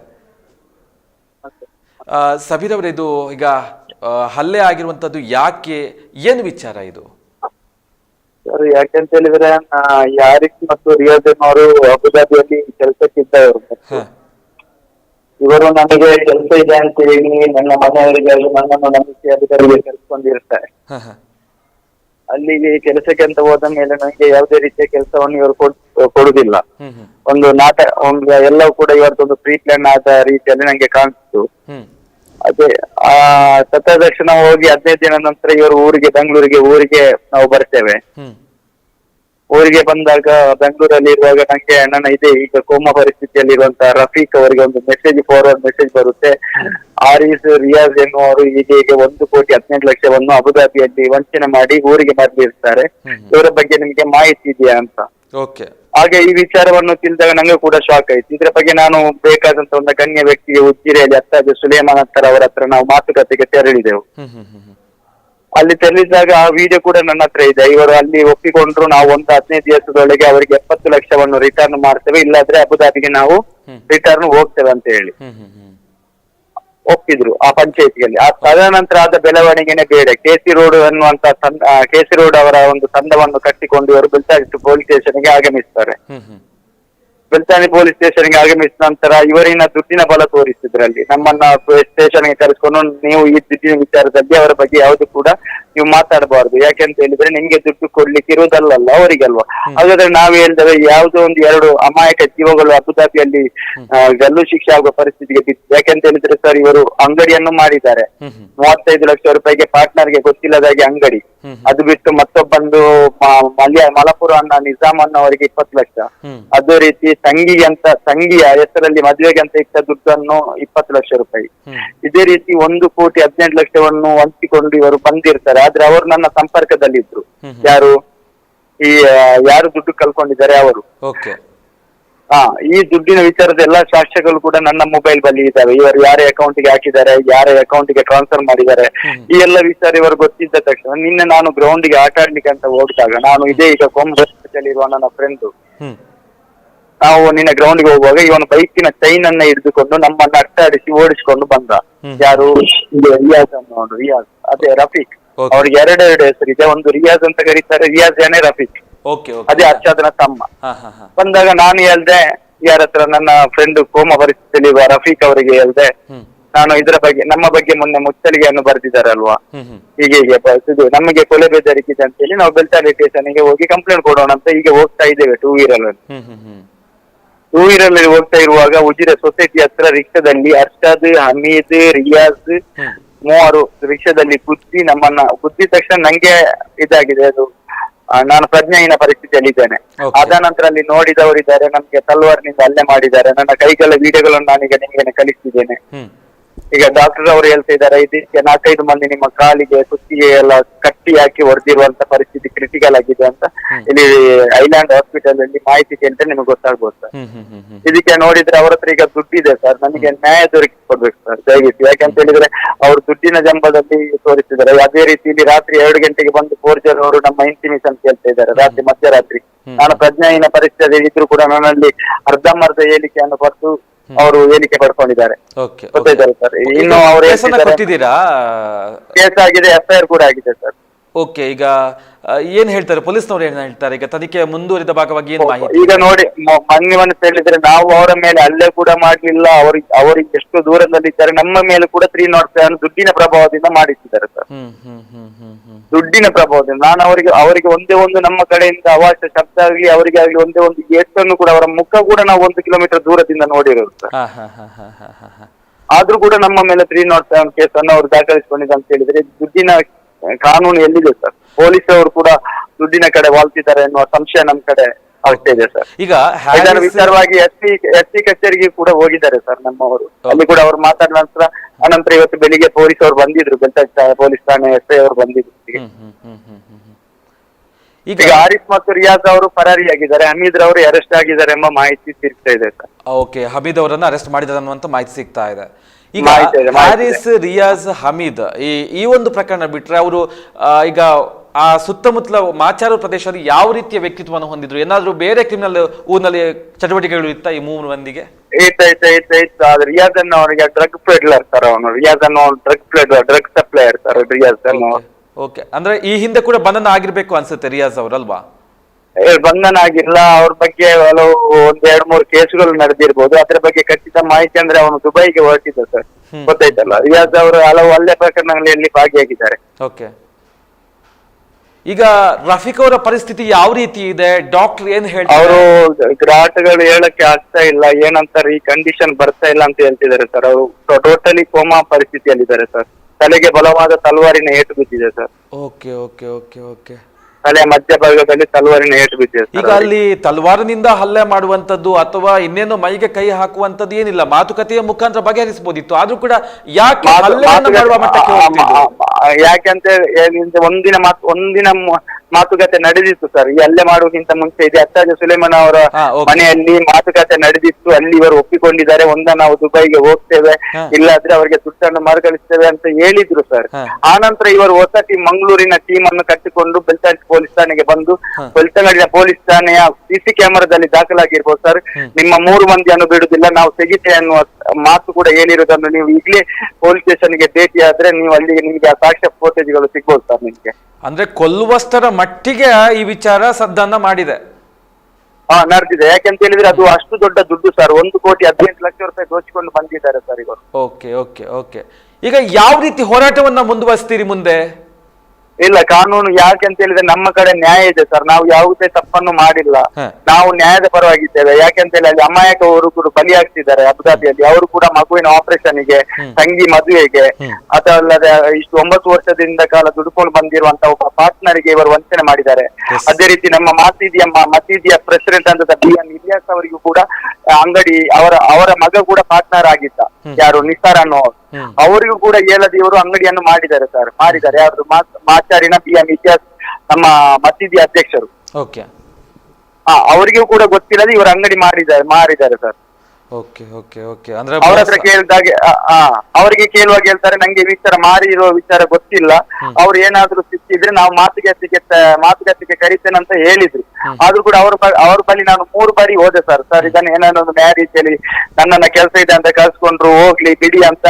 ಸಬೀರ್ ಅವರೇ ಇದು ಈಗ ಹಲ್ಲೆ ಆಗಿರುವಂತದ್ದು ಯಾಕೆ? ಏನು ವಿಚಾರ ಇದು? ಸರ್ ಯಾಕೆಂತ ಹೇಳಿದ್ರೆ ಯಾರಿಕ್ ಮತ್ತು ರಿಯಾಜನ್ ಅವರು ಅಬುದಾಬಿಯಲ್ಲಿ ಕೆಲಸಕ್ಕಿದ್ದವರು ಹ. ಇವರು ನನಗೆ ಕೆಲಸ ಇದೆ ಅಂತ ಹೇಳಿ ನನ್ನ ಮನೆಯವರಿಗೆ ನನ್ನನ್ನು ನಂಬಿಕೆ ಅಧಿಕಾರಿಗೆ ಕರೆಸ್ಕೊಂಡಿರ್ತಾರೆ. ಅಲ್ಲಿಗೆ ಕೆಲಸಕ್ಕೆ ಅಂತ ಹೋದ ಮೇಲೆ ನನಗೆ ಯಾವುದೇ ರೀತಿಯ ಕೆಲಸವನ್ನು ಇವರು ಕೊಡ್- ಕೊಡುದಿಲ್ಲ ಒಂದು ನಾಟಕ ಒಂದು ಎಲ್ಲವೂ ಕೂಡ ಇವತ್ತೊಂದು ಪ್ರೀ ಪ್ಲಾನ್ ಆದ ರೀತಿಯಲ್ಲಿ ನಂಗೆ ಕಾಣಿಸ್ತು. ಅದೇ ಆ ತತ್ವದಕ್ಷಿಣ ಹೋಗಿ ಹದಿನೈದು ದಿನ ನಂತರ ಇವರು ಊರಿಗೆ ಬೆಂಗಳೂರಿಗೆ ಊರಿಗೆ ನಾವು ಬರ್ತೇವೆ. ಊರಿಗೆ ಬಂದಾಗ ಬೆಂಗಳೂರಲ್ಲಿ ಇರುವಾಗ ನಂಗೆ ನನ್ನ ಇದೆ ಈಗ ಕೋಮ ಪರಿಸ್ಥಿತಿಯಲ್ಲಿ ಇರುವಂತಹ ರಫೀಕ್ ಅವರಿಗೆ ಒಂದು ಮೆಸೇಜ್ ಫಾರ್ವರ್ಡ್ ಮೆಸೇಜ್ ಬರುತ್ತೆ. ಆರೀಸ್ ರಿಯಾಜ್ ಎನ್ನುವರು ಈಗ ಈಗ ಒಂದು ಕೋಟಿ ಹದಿನೆಂಟು ಲಕ್ಷವನ್ನು ಅಬುದಾಬಿಯಲ್ಲಿ ವಂಚನೆ ಮಾಡಿ ಊರಿಗೆ ಮರಳಿರ್ತಾರೆ. ಇವರ ಬಗ್ಗೆ ನಿಮಗೆ ಮಾಹಿತಿ ಇದೆಯಾ ಅಂತ? ಓಕೆ. ಹಾಗೆ ಈ ವಿಚಾರವನ್ನು ತಿಳಿದಾಗ ನಂಗೆ ಕೂಡ ಶಾಕ್ ಆಯ್ತು. ಇದ್ರ ಬಗ್ಗೆ ನಾನು ಬೇಕಾದಂತ ಒಂದು ಗಣ್ಯ ವ್ಯಕ್ತಿಗೆ ಉಜ್ಜಿರೆಯಲ್ಲಿ ಅತ್ತಾದ ಸುಲೇಮಾನ್ ಅತ್ತರ ಅವರ ಹತ್ರ ನಾವು ಮಾತುಕತೆಗೆ ತೆರಳಿದೆವು. ಅಲ್ಲಿ ತೆರಳಿದಾಗ ಆ ವಿಡಿಯೋ ಕೂಡ ನನ್ನ ಹತ್ರ ಇದೆ. ಇವರು ಅಲ್ಲಿ ಒಪ್ಪಿಕೊಂಡ್ರು ನಾವು ಒಂದು ಹದಿನೈದು ದಿವಸದೊಳಗೆ ಅವರಿಗೆ ಎಪ್ಪತ್ತು ಲಕ್ಷವನ್ನು ರಿಟರ್ನ್ ಮಾಡ್ತೇವೆ. ಇಲ್ಲಾದ್ರೆ ಅಬುದಾಬಿಗೆ ನಾವು ರಿಟರ್ನ್ ಹೋಗ್ತೇವೆ ಅಂತ ಹೇಳಿ. ಒಪ್ಪಿದ್ರು ಆ ಪಂಚಾಯತಿಯಲ್ಲಿ ಆ ತದನಂತರ ಆದ ಬೆಳವಣಿಗೆನೆ ಬೇಡ ಕೆಸಿ ರೋಡ್ ಅನ್ನುವಂತ ಕೆಸಿ ರೋಡ್ ಅವರ ಒಂದು ತಂಡವನ್ನು ಕಟ್ಟಿಕೊಂಡು ಇವರು ಬೆಳ್ತಾಗಿತ್ತು ಪೊಲೀಸ್ ಸ್ಟೇಷನ್ಗೆ ಆಗಮಿಸ್ತಾರೆ. ಬೆಳ್ತಾನಿ ಪೊಲೀಸ್ ಸ್ಟೇಷನ್ಗೆ ಆಗಮಿಸಿದ ನಂತರ ಇವರಿನ ದುಡ್ಡಿನ ಬಲ ತೋರಿಸಿದ್ರಲ್ಲಿ. ನಮ್ಮನ್ನ ಸ್ಟೇಷನ್ಗೆ ಕರೆಸ್ಕೊಂಡು ನೀವು ಈ ದುಡ್ಡಿನ ವಿಚಾರದಲ್ಲಿ ಅವರ ಬಗ್ಗೆ ಯಾವುದು ಕೂಡ ನೀವು ಮಾತಾಡಬಾರ್ದು. ಯಾಕೆಂತ ಹೇಳಿದ್ರೆ ನಿಮ್ಗೆ ದುಡ್ಡು ಕೊಡ್ಲಿಕ್ಕೆ ಇರುವುದಲ್ಲ ಅವರಿಗಲ್ವಾ? ಹಾಗಾದ್ರೆ ನಾವು ಹೇಳಿದ್ರೆ ಯಾವುದೋ ಒಂದು ಎರಡು ಅಮಾಯಕ ಜೀವಗಳು ಅಬುದಾಬಿಯಲ್ಲಿ ಗಲ್ಲು ಶಿಕ್ಷೆ ಆಗುವ ಪರಿಸ್ಥಿತಿಗೆ ಬಿತ್ತು ಯಾಕೆಂತ ಹೇಳಿದ್ರೆ ಸರ್ ಇವರು ಅಂಗಡಿಯನ್ನು ಮಾಡಿದ್ದಾರೆ. ಮೂವತ್ತೈದು ಲಕ್ಷ ರೂಪಾಯಿಗೆ ಪಾರ್ಟ್ನರ್ಗೆ ಗೊತ್ತಿಲ್ಲದಾಗಿ ಅಂಗಡಿ. ಅದು ಬಿಟ್ಟು ಮತ್ತೊಬ್ಬಂದು ಮಲ್ಯ ಮಲಪುರ ಅನ್ನ ನಿಜಾಮ್ ಅವರಿಗೆ ಇಪ್ಪತ್ತು ಲಕ್ಷ. ಅದೇ ರೀತಿ ತಂಗಿಗೆ ಅಂತ ತಂಗಿಯ ಹೆಸರಲ್ಲಿ ಮದುವೆಗೆ ಅಂತ ಇಟ್ಟ ದುಡ್ಡನ್ನು ಇಪ್ಪತ್ತು ಲಕ್ಷ ರೂಪಾಯಿ. ಇದೇ ರೀತಿ ಒಂದು ಕೋಟಿ ಹದಿನೆಂಟು ಲಕ್ಷವನ್ನು ಹಂಚಿಕೊಂಡು ಇವರು ಬಂದಿರ್ತಾರೆ. ಆದ್ರೆ ಅವರು ನನ್ನ ಸಂಪರ್ಕದಲ್ಲಿ ಹ್ಮ್. ಯಾರು? ಈ ಯಾರು ದುಡ್ಡು ಕಲ್ಕೊಂಡಿದ್ದಾರೆ ಅವರು. ಓಕೆ. ಹಾ ಈ ದುಡ್ಡಿನ ವಿಚಾರದ ಎಲ್ಲಾ ಸಾಕ್ಷ್ಯಗಳು ಕೂಡ ನನ್ನ ಮೊಬೈಲ್ ಬಲ್ಲಿ ಇದ್ದಾವೆ ಇವರು ಯಾರ ಅಕೌಂಟ್ಗೆ ಹಾಕಿದ್ದಾರೆ ಯಾರ ಅಕೌಂಟ್ಗೆ ಟ್ರಾನ್ಸ್ಫರ್ ಮಾಡಿದ್ದಾರೆ ಈ ಎಲ್ಲ ವಿಚಾರ ಇವರು ಗೊತ್ತಿದ್ದ ತಕ್ಷಣ ನಿನ್ನೆ ನಾನು ಗ್ರೌಂಡ್ಗೆ ಆಟ ಆಡ್ಲಿಕ್ಕೆ ಅಂತ ಹೋಗಿದಾಗ ನಾನು ಇದೇ ಈಗ ಕೊಂಬಲ್ಲಿರುವ ನನ್ನ ಫ್ರೆಂಡ್ ನಾವು ನಿನ್ನ ಗ್ರೌಂಡ್ಗೆ ಹೋಗುವಾಗ ಇವನು ಬೈಕಿನ ಚೈನ್ ಅನ್ನ ಹಿಡಿದುಕೊಂಡು ನಮ್ಮನ್ನ ಅಟ್ಟಾಡಿಸಿ ಓಡಿಸಿಕೊಂಡು ಬಂದ. ಯಾರು? ಇದು ರಿಯಾಜ್ ಅನ್ನೋ ರಿಯಾಜ್ ಅದೇ ರಫೀಕ್. Okay. ಅವ್ರಿಗೆ ಎರಡೆರಡು ಹೆಸರಿದೆ ಒಂದು ರಿಯಾಜ್ ಅಂತ ಕರೀತಾರೆ. ರಿಯಾಜ್ ಏನೇ ರಫೀಕ್ ಓಕೆ ಓಕೆ ಅದೇ ಅರ್ಷಾದನ ತಮ್ಮ. ಹಾ ಹಾ ಹಾ. ಬಂದಾಗ ನಾನು ಹೇಳ್ದೆ ಯಾರ ಹತ್ರ ನನ್ನ ಫ್ರೆಂಡ್ ಕೋಮ ಪರಿಸ್ಥಿತಿಯಲ್ಲಿ ಇರುವ ರಫೀಕ್ ಅವರಿಗೆ ಹೇಳ್ದೆ ಹ್ಮ್. ನಾನು ಇದರ ಬಗ್ಗೆ ನಮ್ಮ ಬಗ್ಗೆ ಮೊನ್ನೆ ಮುಚ್ಚಲಿಗೆಯನ್ನು ಬರೆದಿದ್ದಾರಲ್ವಾ? ಹ್ಮ್ ಹ್ಮ್. ಹೀಗೆ ಹೀಗೆ ಬ- ಇದು ನಮಗೆ ಕೊಲೆ ಬೆದರಿಕೆ ಅಂತ ಹೇಳಿ ನಾವು ಬೆಳ್ತಾಲಿ ಸ್ಟೇಷನ್ಗೆ ಹೋಗಿ ಕಂಪ್ಲೇಂಟ್ ಕೊಡೋಣ ಅಂತ ಹೀಗೆ ಹೋಗ್ತಾ ಇದ್ದೇವೆ ಟೂ ವೀಲರ್ ಅಲ್ಲಿ. ಹ್ಮ್ ಹ್ಮ್ ಹ್ಮ್. ಟೂ ವೀಲರ್ ಅಲ್ಲಿ ಹೋಗ್ತಾ ಇರುವಾಗ ಉಜಿರೆ ಸೊಸೈಟಿ ಹತ್ರ ರಿಕ್ಷಾದಲ್ಲಿ ಅರ್ಷದ್ ಹಮೀದ್ ರಿಯಾಜ್ ಹ್ಮ್. ಮೂವರು ರಿಕ್ಷಾದಲ್ಲಿ ಗುದ್ದಿ ನಮ್ಮನ್ನ ಗುದ್ದಿದ ತಕ್ಷಣ ನಂಗೆ ಇದಾಗಿದೆ ಅದು. ನಾನು ಪ್ರಜ್ಞೆಹೀನ ಪರಿಸ್ಥಿತಿಯಲ್ಲಿ ಇದ್ದೇನೆ. ಅದ ನಂತರ ಅಲ್ಲಿ ನೋಡಿದವರಿದ್ದಾರೆ ನಮ್ಗೆ ತಲ್ವಾರ್ನಿಂದ ಹಲ್ಲೆ ಮಾಡಿದ್ದಾರೆ. ನನ್ನ ಕೈಗಳ ವಿಡಿಯೋಗಳನ್ನು ನಾನೀಗ ನಿಮಗೆ ಕಳಿಸ್ತಿದ್ದೇನೆ. ಈಗ ಡಾಕ್ಟರ್ ಅವರು ಹೇಳ್ತಾ ಇದ್ದಾರೆ ಇದಕ್ಕೆ ನಾಲ್ಕೈದು ಮಂದಿ ನಿಮ್ಮ ಕಾಲಿಗೆ ಕುತ್ತಿಗೆ ಎಲ್ಲ ಕಟ್ಟಿ ಹಾಕಿ ಹೊಡೆದಿರುವಂತ ಪರಿಸ್ಥಿತಿ ಕ್ರಿಟಿಕಲ್ ಆಗಿದೆ ಅಂತ ಇಲ್ಲಿ ಐಲ್ಯಾಂಡ್ ಹಾಸ್ಪಿಟಲ್ ಅಲ್ಲಿ ಮಾಹಿತಿ ಕೇಳಿದ್ರೆ ನಿಮಗೆ ಗೊತ್ತಾಗ್ಬೋದು ಸರ್ ಇದಕ್ಕೆ ನೋಡಿದ್ರೆ ಅವ್ರ ಹತ್ರ ಈಗ ದುಡ್ಡಿದೆ ಸರ್ ನನಗೆ ನ್ಯಾಯ ದೊರಕಿಸ್ಕೊಡ್ಬೇಕು ಸರ್ ದಯವಿಟ್ಟು. ಯಾಕಂತ ಹೇಳಿದ್ರೆ ಅವ್ರು ದುಡ್ಡಿನ ಜಂಬದಲ್ಲಿ ತೋರಿಸಿದ್ದಾರೆ. ಅದೇ ರೀತಿ ಇಲ್ಲಿ ರಾತ್ರಿ ಎರಡು ಗಂಟೆಗೆ ಬಂದು ಫೋರ್ಜರ್ ಅವರು ನಮ್ಮ ಇಂಟಿಮೇಷನ್ ಕೇಳ್ತಾ ಇದ್ದಾರೆ. ರಾತ್ರಿ ಮಧ್ಯರಾತ್ರಿ. ನಾನು ಪ್ರಜ್ಞಾಹೀನ ಪರಿಸ್ಥಿತಿ ಇದ್ರು ಕೂಡ ನನ್ನಲ್ಲಿ ಅರ್ಧಂಬರ್ಧ ಹೇಳಿಕೆಯನ್ನು ಪಡೆದು ಅವರು ಹೇಳಿಕೆ ಪಡ್ಕೊಂಡಿದ್ದಾರೆ. ಓಕೆ ಗೊತ್ತಾಯ್ತಲ್ಲ ಸರ್? ಇನ್ನು ಅವರು ಕೇಸ್ ಆಗಿದೆ ಎಫ್ಐಆರ್ ಕೂಡ ಆಗಿದೆ ಸರ್. ಓಕೆ ಈಗ ಏನ್ ಹೇಳ್ತಾರೆ? ಪೊಲೀಸ್ನವ್ರು ಏನ್ ಹೇಳ್ತಾರೆ? ಈಗ ತನಿಖೆ ಮುಂದುವರಿದ ಭಾಗವಾಗಿ ಏನ್ ಮಾಹಿತಿ? ಈಗ ನೋಡಿ ಮೊನ್ನೆ ಹೇಳಿದ್ರೆ ನಾವು ಅವರ ಮೇಲೆ ಅಲ್ಲೇ ಕೂಡ ಮಾಡ್ಲಿಲ್ಲ ಅವ್ರಿಗೆ ಅವರಿಗೆ ಎಷ್ಟು ದೂರದಲ್ಲಿದ್ದಾರೆ ನಮ್ಮ ಮೇಲೆ ಕೂಡ ತ್ರೀ ನಾಟ್ ಸೆವೆನ್ ದುಡ್ಡಿನ ಪ್ರಭಾವದಿಂದ ಮಾಡಿಸಿದ್ದಾರೆ ಸರ್. ದುಡ್ಡಿನ ಪ್ರಭಾವದಿಂದ. ನಾನು ಅವರಿಗೆ ಅವರಿಗೆ ಒಂದೇ ಒಂದು ನಮ್ಮ ಕಡೆಯಿಂದ ಅವಾಚ್ಯ ಶಬ್ದ ಆಗಲಿ ಅವರಿಗೆ ಆಗಲಿ ಒಂದೇ ಒಂದು ಏಟನ್ನು ಕೂಡ ಅವರ ಮುಖ ಕೂಡ ನಾವು ಒಂದು ಕಿಲೋಮೀಟರ್ ದೂರದಿಂದ ನೋಡಿರೋದು ಸರ್. ಆದ್ರೂ ಕೂಡ ನಮ್ಮ ಮೇಲೆ ತ್ರೀ ನಾಟ್ ಸೆವೆನ್ ಕೇಸ್ ಅನ್ನು ಅವರು ದಾಖಲಿಸಿಕೊಂಡಿದ್ದ ಅಂತ ಹೇಳಿದ್ರೆ ದುಡ್ಡಿನ ಕಾನೂನು ಎಲ್ಲಿದೆ ಸರ್? ಪೊಲೀಸ್ ಅವರು ಕೂಡ ದುಡ್ಡಿನ ಕಡೆ ವಾಲ್ತಿದ್ದಾರೆ ಎನ್ನುವ ಸಂಶಯ ನಮ್ಮ ಕಡೆ ಆಗ್ತಾ ಇದೆ ಸರ್. ಈಗ ಇದರ ವಿಚಾರವಾಗಿ ಎಸ್ ಪಿ ಎಸ್ ಪಿ ಕಚೇರಿಗೆ ಕೂಡ ಹೋಗಿದ್ದಾರೆ ಸರ್ ನಮ್ಮವರು. ಅಲ್ಲಿ ಕೂಡ ಅವ್ರು ಮಾತಾಡಿದ ನಂತರ ಅನಂತರ ಇವತ್ತು ಬೆಳಿಗ್ಗೆ ಪೊಲೀಸ್ ಅವರು ಬಂದಿದ್ರು ಬೆಳ್ತಂಗಡಿ ಪೊಲೀಸ್ ಠಾಣೆ ಎಸ್ ಐ ಅವರು ಬಂದಿದ್ರು. ಈಗ ಆರಿಫ್ ಮತ್ತು ರಿಯಾಜ್ ಅವರು ಪರಾರಿಯಾಗಿದ್ದಾರೆ. ಹಮೀದ್ ಅವರು ಅರೆಸ್ಟ್ ಆಗಿದ್ದಾರೆ ಎಂಬ ಮಾಹಿತಿ ಸಿಗ್ತಾ ಇದೆ ಸರ್. ಓಕೆ ಹಮೀದ್ ಅವರನ್ನ ಅರೆಸ್ಟ್ ಮಾಡಿದ್ದಾರೆ ಅನ್ನುವಂತ ಮಾಹಿತಿ ಸಿಗ್ತಾ ಇದೆ. ಈಗ ಹ್ಯಾರಿಸ್ ರಿಯಾಜ್ ಹಮೀದ್ ಈ ಈ ಒಂದು ಪ್ರಕರಣ ಬಿಟ್ರೆ ಅವರು ಈಗ ಆ ಸುತ್ತಮುತ್ತಲ ಮಾಚಾರ ಪ್ರದೇಶದಲ್ಲಿ ಯಾವ ರೀತಿಯ ವ್ಯಕ್ತಿತ್ವವನ್ನು ಹೊಂದಿದ್ರು? ಏನಾದ್ರೂ ಬೇರೆ ಕ್ರಿಮಿನಲ್ ಊರಿನಲ್ಲಿ ಚಟುವಟಿಕೆಗಳು ಇತ್ತ ಈ ಮೂರು ಮಂದಿಗೆ? ಇತ್ತ ಇತ್ತ ಇತ್ತ ಇತ್ತು. ಆದ್ರೆ ರಿಯಾಜ್ ಅನ್ನು ಅವನಿಗೆ ಡ್ರಗ್ ಪೆಡ್ಲರ್ ಸರ್ ಅವನು. ರಿಯಾಜ್ ಅನ್ನೋ ಡ್ರಗ್ ಪೆಡ್ಲರ್ ಡ್ರಗ್ ಸಪ್ಲೈಯರ್ ಇರ್ತಾರೆ ರಿಯಾಜ್ ಅನ್ನೋ ಓಕೆ ಅಂದ್ರೆ ಈ ಹಿಂದೆ ಕೂಡ ಬಂಧನ ಆಗಿರ್ಬೇಕು ಅನ್ಸುತ್ತೆ ರಿಯಾಜ್ ಅವರಲ್ವಾ? ಬಂಧನ ಆಗಿಲ್ಲ ಅವ್ರ ಬಗ್ಗೆ ಹಲವು ಒಂದ್ ಎರಡ್ ಮೂರು ಕೇಸುಗಳು ನಡೆದಿರ್ಬೋದು. ಅದ್ರ ಬಗ್ಗೆ ಖಚಿತ ಮಾಹಿತಿ ಅಂದ್ರೆ ಅವನು ದುಬೈಗೆ ಹೊರಟಿದ್ದ ಸರ್. ಗೊತ್ತಾಯ್ತಲ್ಲ? ರಿಯಾಜ್ ಅವರು ಹಲವು ಹಲ್ಲೆ ಪ್ರಕರಣಗಳಲ್ಲಿ ಭಾಗಿಯಾಗಿದ್ದಾರೆ. ಓಕೆ. ಈಗ ರಫೀಕ್ ಅವರ ಪರಿಸ್ಥಿತಿ ಯಾವ ರೀತಿ ಇದೆ? ಡಾಕ್ಟರ್ ಏನ್ ಹೇಳ್ತಾರೆ ಅವರು ಗ್ರಾಟ್ಗಳು ಹೇಳಕ್ಕೆ ಆಗ್ತಾ ಇಲ್ಲ. ಏನಂತಾರೆ? ಈ ಕಂಡೀಷನ್ ಬರ್ತಾ ಇಲ್ಲ ಅಂತ ಹೇಳ್ತಿದ್ದಾರೆ ಸರ್. ಅವರು ಟೋಟಲಿ ಕೋಮಾ ಪರಿಸ್ಥಿತಿಯಲ್ಲಿದ್ದಾರೆ ಸರ್. ತಲೆಗೆ ಬಲವಾದ ತಲವಾರಿನ ಏಟು ಬಿದ್ದಿದೆ sir. Okay okay okay okay. ತಲೆಯ ಮಧ್ಯಭಾಗದಲ್ಲಿ ತಲವಾರಿನ ಏಟು ಬಿದ್ದಿದೆ ಈಗ ಸರ್ ಅಲ್ಲಿ ತಲ್ವಾರಿನಿಂದ ಹಲ್ಲೆ ಮಾಡುವಂತದ್ದು ಅಥವಾ ಇನ್ನೇನು ಮೈಗೆ ಕೈ ಹಾಕುವಂತದ್ದು ಏನಿಲ್ಲ ಮಾತುಕತೆಯ ಮುಖಾಂತರ ಬಗೆಹರಿಸಬಹುದಿತ್ತು. ಆದ್ರೂ ಕೂಡ ಯಾಕೆ ಮಾತು- ಹಲ್ಲೆಯನ್ನು ಮಾಡುವ ಮಟ್ಟಕ್ಕೆ ಹೋಗ್ತಿದ್ರು? ಆ- ಆ- ಯಾಕೆಂತ ಹೇಳಿದ್ರೆ ಒಂದಿನ ಮಾತು ಒಂದಿನ ಮ- ಮಾತುಕತೆ ನಡೆದಿತ್ತು ಸರ್. ಈ ಹಲ್ಲೆ ಮಾಡುವುದಕ್ಕಿಂತ ಮುಂಚೆ ಇದೆ. ಅತ್ತಾಜ ಸುಲೇಮನ್ ಅವರ ಹಾ, okay. ಮನೆಯಲ್ಲಿ ಮಾತುಕತೆ ನಡೆದಿತ್ತು. ಅಲ್ಲಿ ಇವರು ಒಪ್ಪಿಕೊಂಡಿದ್ದಾರೆ. ಒಂದ ನಾವು ದುಬೈಗೆ ಹೋಗ್ತೇವೆ. ಹಾ. ಇಲ್ಲಾದ್ರೆ ಅವರಿಗೆ ದುಡ್ಡನ್ನು ಮರುಕಳಿಸ್ತೇವೆ ಅಂತ ಹೇಳಿದ್ರು ಸರ್. ಆನಂತರ ಆ ನಂತರ ಇವರು ಹೊಸ ಟೀಮ್ ಮಂಗಳೂರಿನ ಟೀಮ್ ಅನ್ನು ಕಟ್ಟಿಕೊಂಡು ಬೆಳ್ತಂಗಡಿ ಪೊಲೀಸ್ ಠಾಣೆಗೆ ಬಂದು ಬೆಳ್ತಂಗಡಿಯ ಪೊಲೀಸ್ ಠಾಣೆಯ ಸಿಸಿ ಕ್ಯಾಮೆರಾದಲ್ಲಿ ದಾಖಲಾಗಿರ್ಬೋದು ಸರ್. ನಿಮ್ಮ ಮೂರು ಮಂದಿಯನ್ನು ಬಿಡುದಿಲ್ಲ ನಾವು ತೆಗಿತೆ ಅನ್ನುವ ಮಾತು ಕೂಡ ಏನಿರೋದನ್ನು ನೀವು ಈಗಲೇ ಪೊಲೀಸ್ ಸ್ಟೇಷನ್ಗೆ ಭೇಟಿ ಆದ್ರೆ ನೀವು ಅಲ್ಲಿಗೆ ನಿಮ್ಗೆ ಆ ಸಾಕ್ಷ್ಯ ಫೋಟೇಜ್ಗಳು ಸಿಗ್ಬೋದು ಸರ್ ನಿಮ್ಗೆ. ಅಂದ್ರೆ ಕೊಲ್ಲುವಷ್ಟರ ಮಟ್ಟಿಗೆ ಈ ವಿಚಾರ ಸದ್ದನ್ನ ಮಾಡಿದೆ. ಹಾ ನಡೆದಿದೆ. ಯಾಕೆಂತ ಹೇಳಿದ್ರೆ ಅದು ಅಷ್ಟು ದೊಡ್ಡ ದುಡ್ಡು ಸರ್. ಒಂದು ಕೋಟಿ ಹದಿನೆಂಟು ಲಕ್ಷ ರೂಪಾಯಿ ದೋಚಿಕೊಂಡು ಬಂದಿದ್ದಾರೆ ಸರ್ ಇವರು. Okay okay okay. ಈಗ ಯಾವ ರೀತಿ ಹೋರಾಟವನ್ನ ಮುಂದುವರಿಸ್ತೀರಿ ಮುಂದೆ? ಇಲ್ಲ ಕಾನೂನು ಯಾಕೆ ಅಂತ ಹೇಳಿದ್ರೆ ನಮ್ಮ ಕಡೆ ನ್ಯಾಯ ಇದೆ ಸರ್. ನಾವು ಯಾವುದೇ ತಪ್ಪನ್ನು ಮಾಡಿಲ್ಲ. ಹ. ನಾವು ನ್ಯಾಯದ ಪರವಾಗಿದ್ದೇವೆ. ಯಾಕೆಂತ ಹೇಳಿ ಅಲ್ಲಿ ಅಮಾಯಕವರು ಕೂಡ ಬಲಿಯಾಗ್ತಿದ್ದಾರೆ ಅಬುದಾಬಿಯಲ್ಲಿ. ಅವರು ಕೂಡ ಮಗುವಿನ ಆಪರೇಷನ್ಗೆ ತಂಗಿ ಮದುವೆಗೆ. ಅದಲ್ಲದೆ ಇಷ್ಟು ಒಂಬತ್ತು ವರ್ಷದಿಂದ ಕಾಲ ದುಡ್ಕೊಂಡು ಬಂದಿರುವಂತ ಒಬ್ಬ ಪಾರ್ಟ್ನರ್ಗೆ ಇವರು ವಂಚನೆ ಮಾಡಿದ್ದಾರೆ. Yes. ಅದೇ ರೀತಿ ನಮ್ಮ ಮಸೀದಿಯ ಮ- ಮಸೀದಿಯ ಪ್ರೆಸಿಡೆಂಟ್ ಅಂತ ಬಿ ಎಂ ಇಲಿಯಾಸ್ ಅವರಿಗೂ ಕೂಡ ಆ, ಅಂಗಡಿ ಅವರ ಅವರ ಮಗ ಕೂಡ ಪಾರ್ಟ್ನರ್ ಆಗಿದ್ದ. ಯಾರು? ನಿಸಾರ್ ಅನ್ನೋ ಅವರಿಗೂ ಕೂಡ ಏಳದಿ ಇವರು ಅಂಗಡಿಯನ್ನು ಮಾಡಿದ್ದಾರೆ ಸರ್. ಮಾಡಿದ್ದಾರೆ. ಯಾರು ಮಾಚಾರಿನ ಪಿ ಎಂ ಇತಿಹಾಸ್ ನಮ್ಮ ಮಸೀದಿ ಅಧ್ಯಕ್ಷರು. ಅವರಿಗೂ ಕೂಡ ಗೊತ್ತಿಲ್ಲದೆ ಇವರು ಅಂಗಡಿ ಮಾಡಿದ್ದಾರೆ ಮಾರಿದ್ದಾರೆ ಸರ್. Okay okay okay. ಅಂದ್ರೆ ಅವ್ರ ಹತ್ರ ಕೇಳಿದಾಗೆ ಅವರಿಗೆ ಕೇಳುವಾಗ ಹೇಳ್ತಾರೆ ನಂಗೆ ವಿಚಾರ ಮಾರಿ ಇರುವ ವಿಚಾರ ಗೊತ್ತಿಲ್ಲ. ಅವ್ರು ಏನಾದ್ರೂ ಸಿಕ್ಕಿದ್ರೆ ನಾವು ಮಾತುಕತೆಗೆ ಮಾತುಕತೆಗೆ ಕರಿತೇನೆ ಅಂತ ಹೇಳಿದ್ರು. ಆದ್ರೂ ಕೂಡ ಅವ್ರ ಅವ್ರ ಬಳಿ ನಾನು ಮೂರು ಬಾರಿ ಹೋದೆ ಸರ್. ಸರ್ ಇದನ್ನ ಏನಾದ್ರು ಒಂದು ನ್ಯಾಯ ರೀತಿಯಲ್ಲಿ ನನ್ನನ್ನ ಕೆಲಸ ಇದೆ ಅಂತ ಕಳ್ಸ್ಕೊಂಡ್ರು ಹೋಗ್ಲಿ ಬಿಡಿ ಅಂತ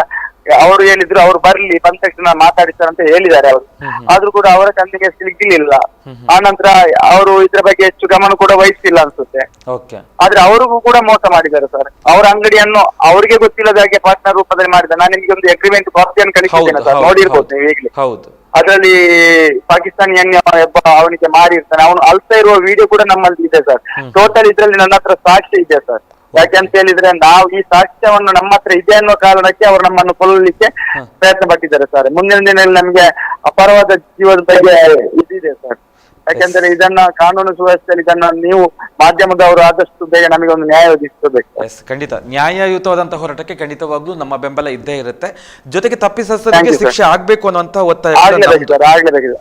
ಅವರು ಹೇಳಿದ್ರು ಅವ್ರು ಬರ್ಲಿ ಬಂದ ತಕ್ಷಣ ಮಾತಾಡಿಸ್ತಾರೆ ಅಂತ ಹೇಳಿದ್ದಾರೆ ಅವರು. ಆದ್ರೂ ಕೂಡ ಅವರ ಕಣ್ಣಿಗೆ ಸಿಗ್ಲಿಲ್ಲ. ಆ ನಂತರ ಅವರು ಇದ್ರ ಬಗ್ಗೆ ಹೆಚ್ಚು ಗಮನ ಕೂಡ ವಹಿಸಿಲ್ಲ ಅನ್ಸುತ್ತೆ. ಆದ್ರೆ ಅವರಿಗೂ ಕೂಡ ಮೋಸ ಮಾಡಿದ್ದಾರೆ ಸರ್. ಅವರ ಅಂಗಡಿಯನ್ನು ಅವರಿಗೆ ಗೊತ್ತಿಲ್ಲದ ಹಾಗೆ ಪಾರ್ಟ್ನರ್ ರೂಪದಲ್ಲಿ ಮಾಡಿದ ನಾನು ನಿಮ್ಗೆ ಒಂದು ಅಗ್ರಿಮೆಂಟ್ ಕಾಪಿಯನ್ನು ಕಳಿಸಿದ್ದೇನೆ ಸರ್. ನೋಡಿರ್ಬೋದು. ನೀವು ಈಗಲೇ ಅದರಲ್ಲಿ ಪಾಕಿಸ್ತಾನಿ ಅನ್ಯ ಒಬ್ಬ ಅವನಿಗೆ ಮಾರಿ ಇರ್ತಾನೆ ಅವನು ಅಲ್ತಾ ಇರುವ ವಿಡಿಯೋ ಕೂಡ ನಮ್ಮಲ್ಲಿ ಇದೆ ಸರ್. ಟೋಟಲ್ ಇದ್ರಲ್ಲಿ ನನ್ನ ಹತ್ರ ಸಾಕ್ಷಿ ಇದೆ ಸರ್. ಯಾಕೆಂತ ಹೇಳಿದ್ರೆ ನಾವು ಈ ಸಾಕ್ಷ್ಯವನ್ನು ನಮ್ಮ ಹತ್ರ ಇದೆ ಅನ್ನೋ ಕಾರಣಕ್ಕೆ ಅವರು ನಮ್ಮನ್ನು ಕೊಲ್ಲಲಿಕ್ಕೆ ಪ್ರಯತ್ನ ಪಟ್ಟಿದ್ದಾರೆ ಸರ್. ಮುಂದಿನ ದಿನದಲ್ಲಿ ನಮಗೆ ಅಪಾರವಾದ ಜೀವದ ಬಗ್ಗೆ ಇದಿದೆ ಸರ್. ಯಾಕೆಂದ್ರೆ ಇದನ್ನ ಕಾನೂನು ಸುವ್ಯವಸ್ಥೆಯಲ್ಲಿ ಇದನ್ನ ನೀವು ಮಾಧ್ಯಮದವರು ಆದಷ್ಟು ಬೇಗ ನಮಗೆ ಒಂದು ನ್ಯಾಯ ಒದಗಿಸಬೇಕು ಎಸ್ ಖಂಡಿತ. ನ್ಯಾಯಯುತವಾದಂತಹ ಹೋರಾಟಕ್ಕೆ ಖಂಡಿತವಾಗ್ಲೂ ನಮ್ಮ ಬೆಂಬಲ ಇದ್ದೇ ಇರುತ್ತೆ. ಜೊತೆಗೆ sir. ಶಿಕ್ಷೆ ಆಗ್ಬೇಕು ಅನ್ನುವಂತ ಒತ್ತಾಯ ಏನಾದ್ರೂ ಆಗ್ಲೇಬೇಕು ನಮ್ದು. ಸರ್ ಆಗ್ಲೇಬೇಕು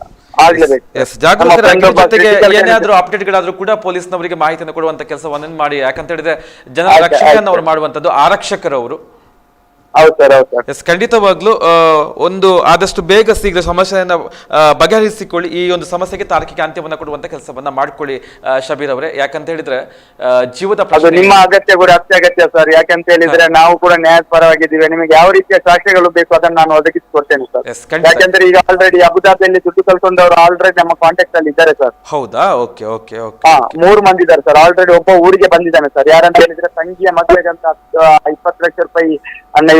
ಆಗ್ಲೇಬೇಕು ಎಸ್ ಜಾಗೃತರಾಗಿ ನಮ್ಮ ಜೊತೆಗೆ critical ಏನಾದ್ರೂ ಅಪ್ಡೇಟ್ಗಳಾದ್ರೂ ಕೂಡ ಪೊಲೀಸ್ನವರಿಗೆ ಮಾಹಿತಿಯನ್ನು ಕೊಡುವಂತ ಕೆಲಸವನ್ನ ಮಾಡಿ. ಯಾಕಂತ ಹೇಳಿದ್ರೆ ಜನರ ರಕ್ಷಣೆಯನ್ನು ಅವರು ಮಾಡುವಂತದ್ದು ಆರಕ್ಷಕರವರು. ಹೌದು ಸರ್ ಹೌದು ಸರ್. ಎಸ್ ಖಂಡಿತವಾಗ್ಲೂ ಆ, ಒಂದು ಆದಷ್ಟು ಬೇಗ ಶೀಘ್ರ ಸಮಸ್ಯೆಯನ್ನ ಬಗೆಹರಿಸಿಕೊಳ್ಳಿ. ಈ ಒಂದು ಸಮಸ್ಯೆಗೆ ತಾರ್ಕಿಕ ಅಂತ್ಯವನ್ನ ಕೊಡುವಂತ ಕೆಲಸವನ್ನ ಮಾಡ್ಕೊಳ್ಳಿ ಆ, ಶಬೀರ್ ಅವರೇ. ಯಾಕಂತ ಹೇಳಿದ್ರೆ ಆ, ಜೀವದ ಅದು ಪ್ರಶ್ನೆ ನಿಮ್ಮ ಅಗತ್ಯ ಕೂಡ ಅತ್ಯಗತ್ಯ ಸರ್. ಯಾಕಂತ ಹೇಳಿದ್ರೆ ನಾವು ಕೂಡ ನ್ಯಾಯಪರವಾಗಿದ್ದೀವಿ ನಿಮಗೆ ಯಾವ ರೀತಿಯ ಸಾಕ್ಷ್ಯಗಳು ಬೇಕು ಅದನ್ನ ನಾನು ಒದಗಿಸಿಕೊಡ್ತೇನೆ ಸರ್. Yes, ಖಂಡಿತ. ಯಾಕಂದ್ರೆ ಈಗ ಆಲ್ರೆಡಿ ಅಬುದಾಬಿಯಲ್ಲಿ ದುಡ್ಡು ಕಳ್ಕೊಂಡವರು ಆಲ್ರೆಡಿ ನಮ್ಮ ಕಾಂಟ್ಯಾಕ್ಟ್ ಅಲ್ಲಿ ಇದ್ದಾರೆ ಸರ್. ಹೌದಾ? ಓಕೆ ಓಕೆ ಓಕೆ ಹಾ ಮೂರು ಮಂದಿ ಇದ್ದಾರೆ ಸರ್. ಆಲ್ರೆಡಿ ಒಬ್ಬ ಊರಿಗೆ ಬಂದಿದ್ದಾನೆ ಸರ್. ಯಾರಂತ ಹೇಳಿದ್ರೆ ತಂಗಿಯ ಮದುವೆಗಂತ ಇಪ್ಪತ್ತು ಲಕ್ಷ ರೂಪಾಯಿ ಅನ್ನ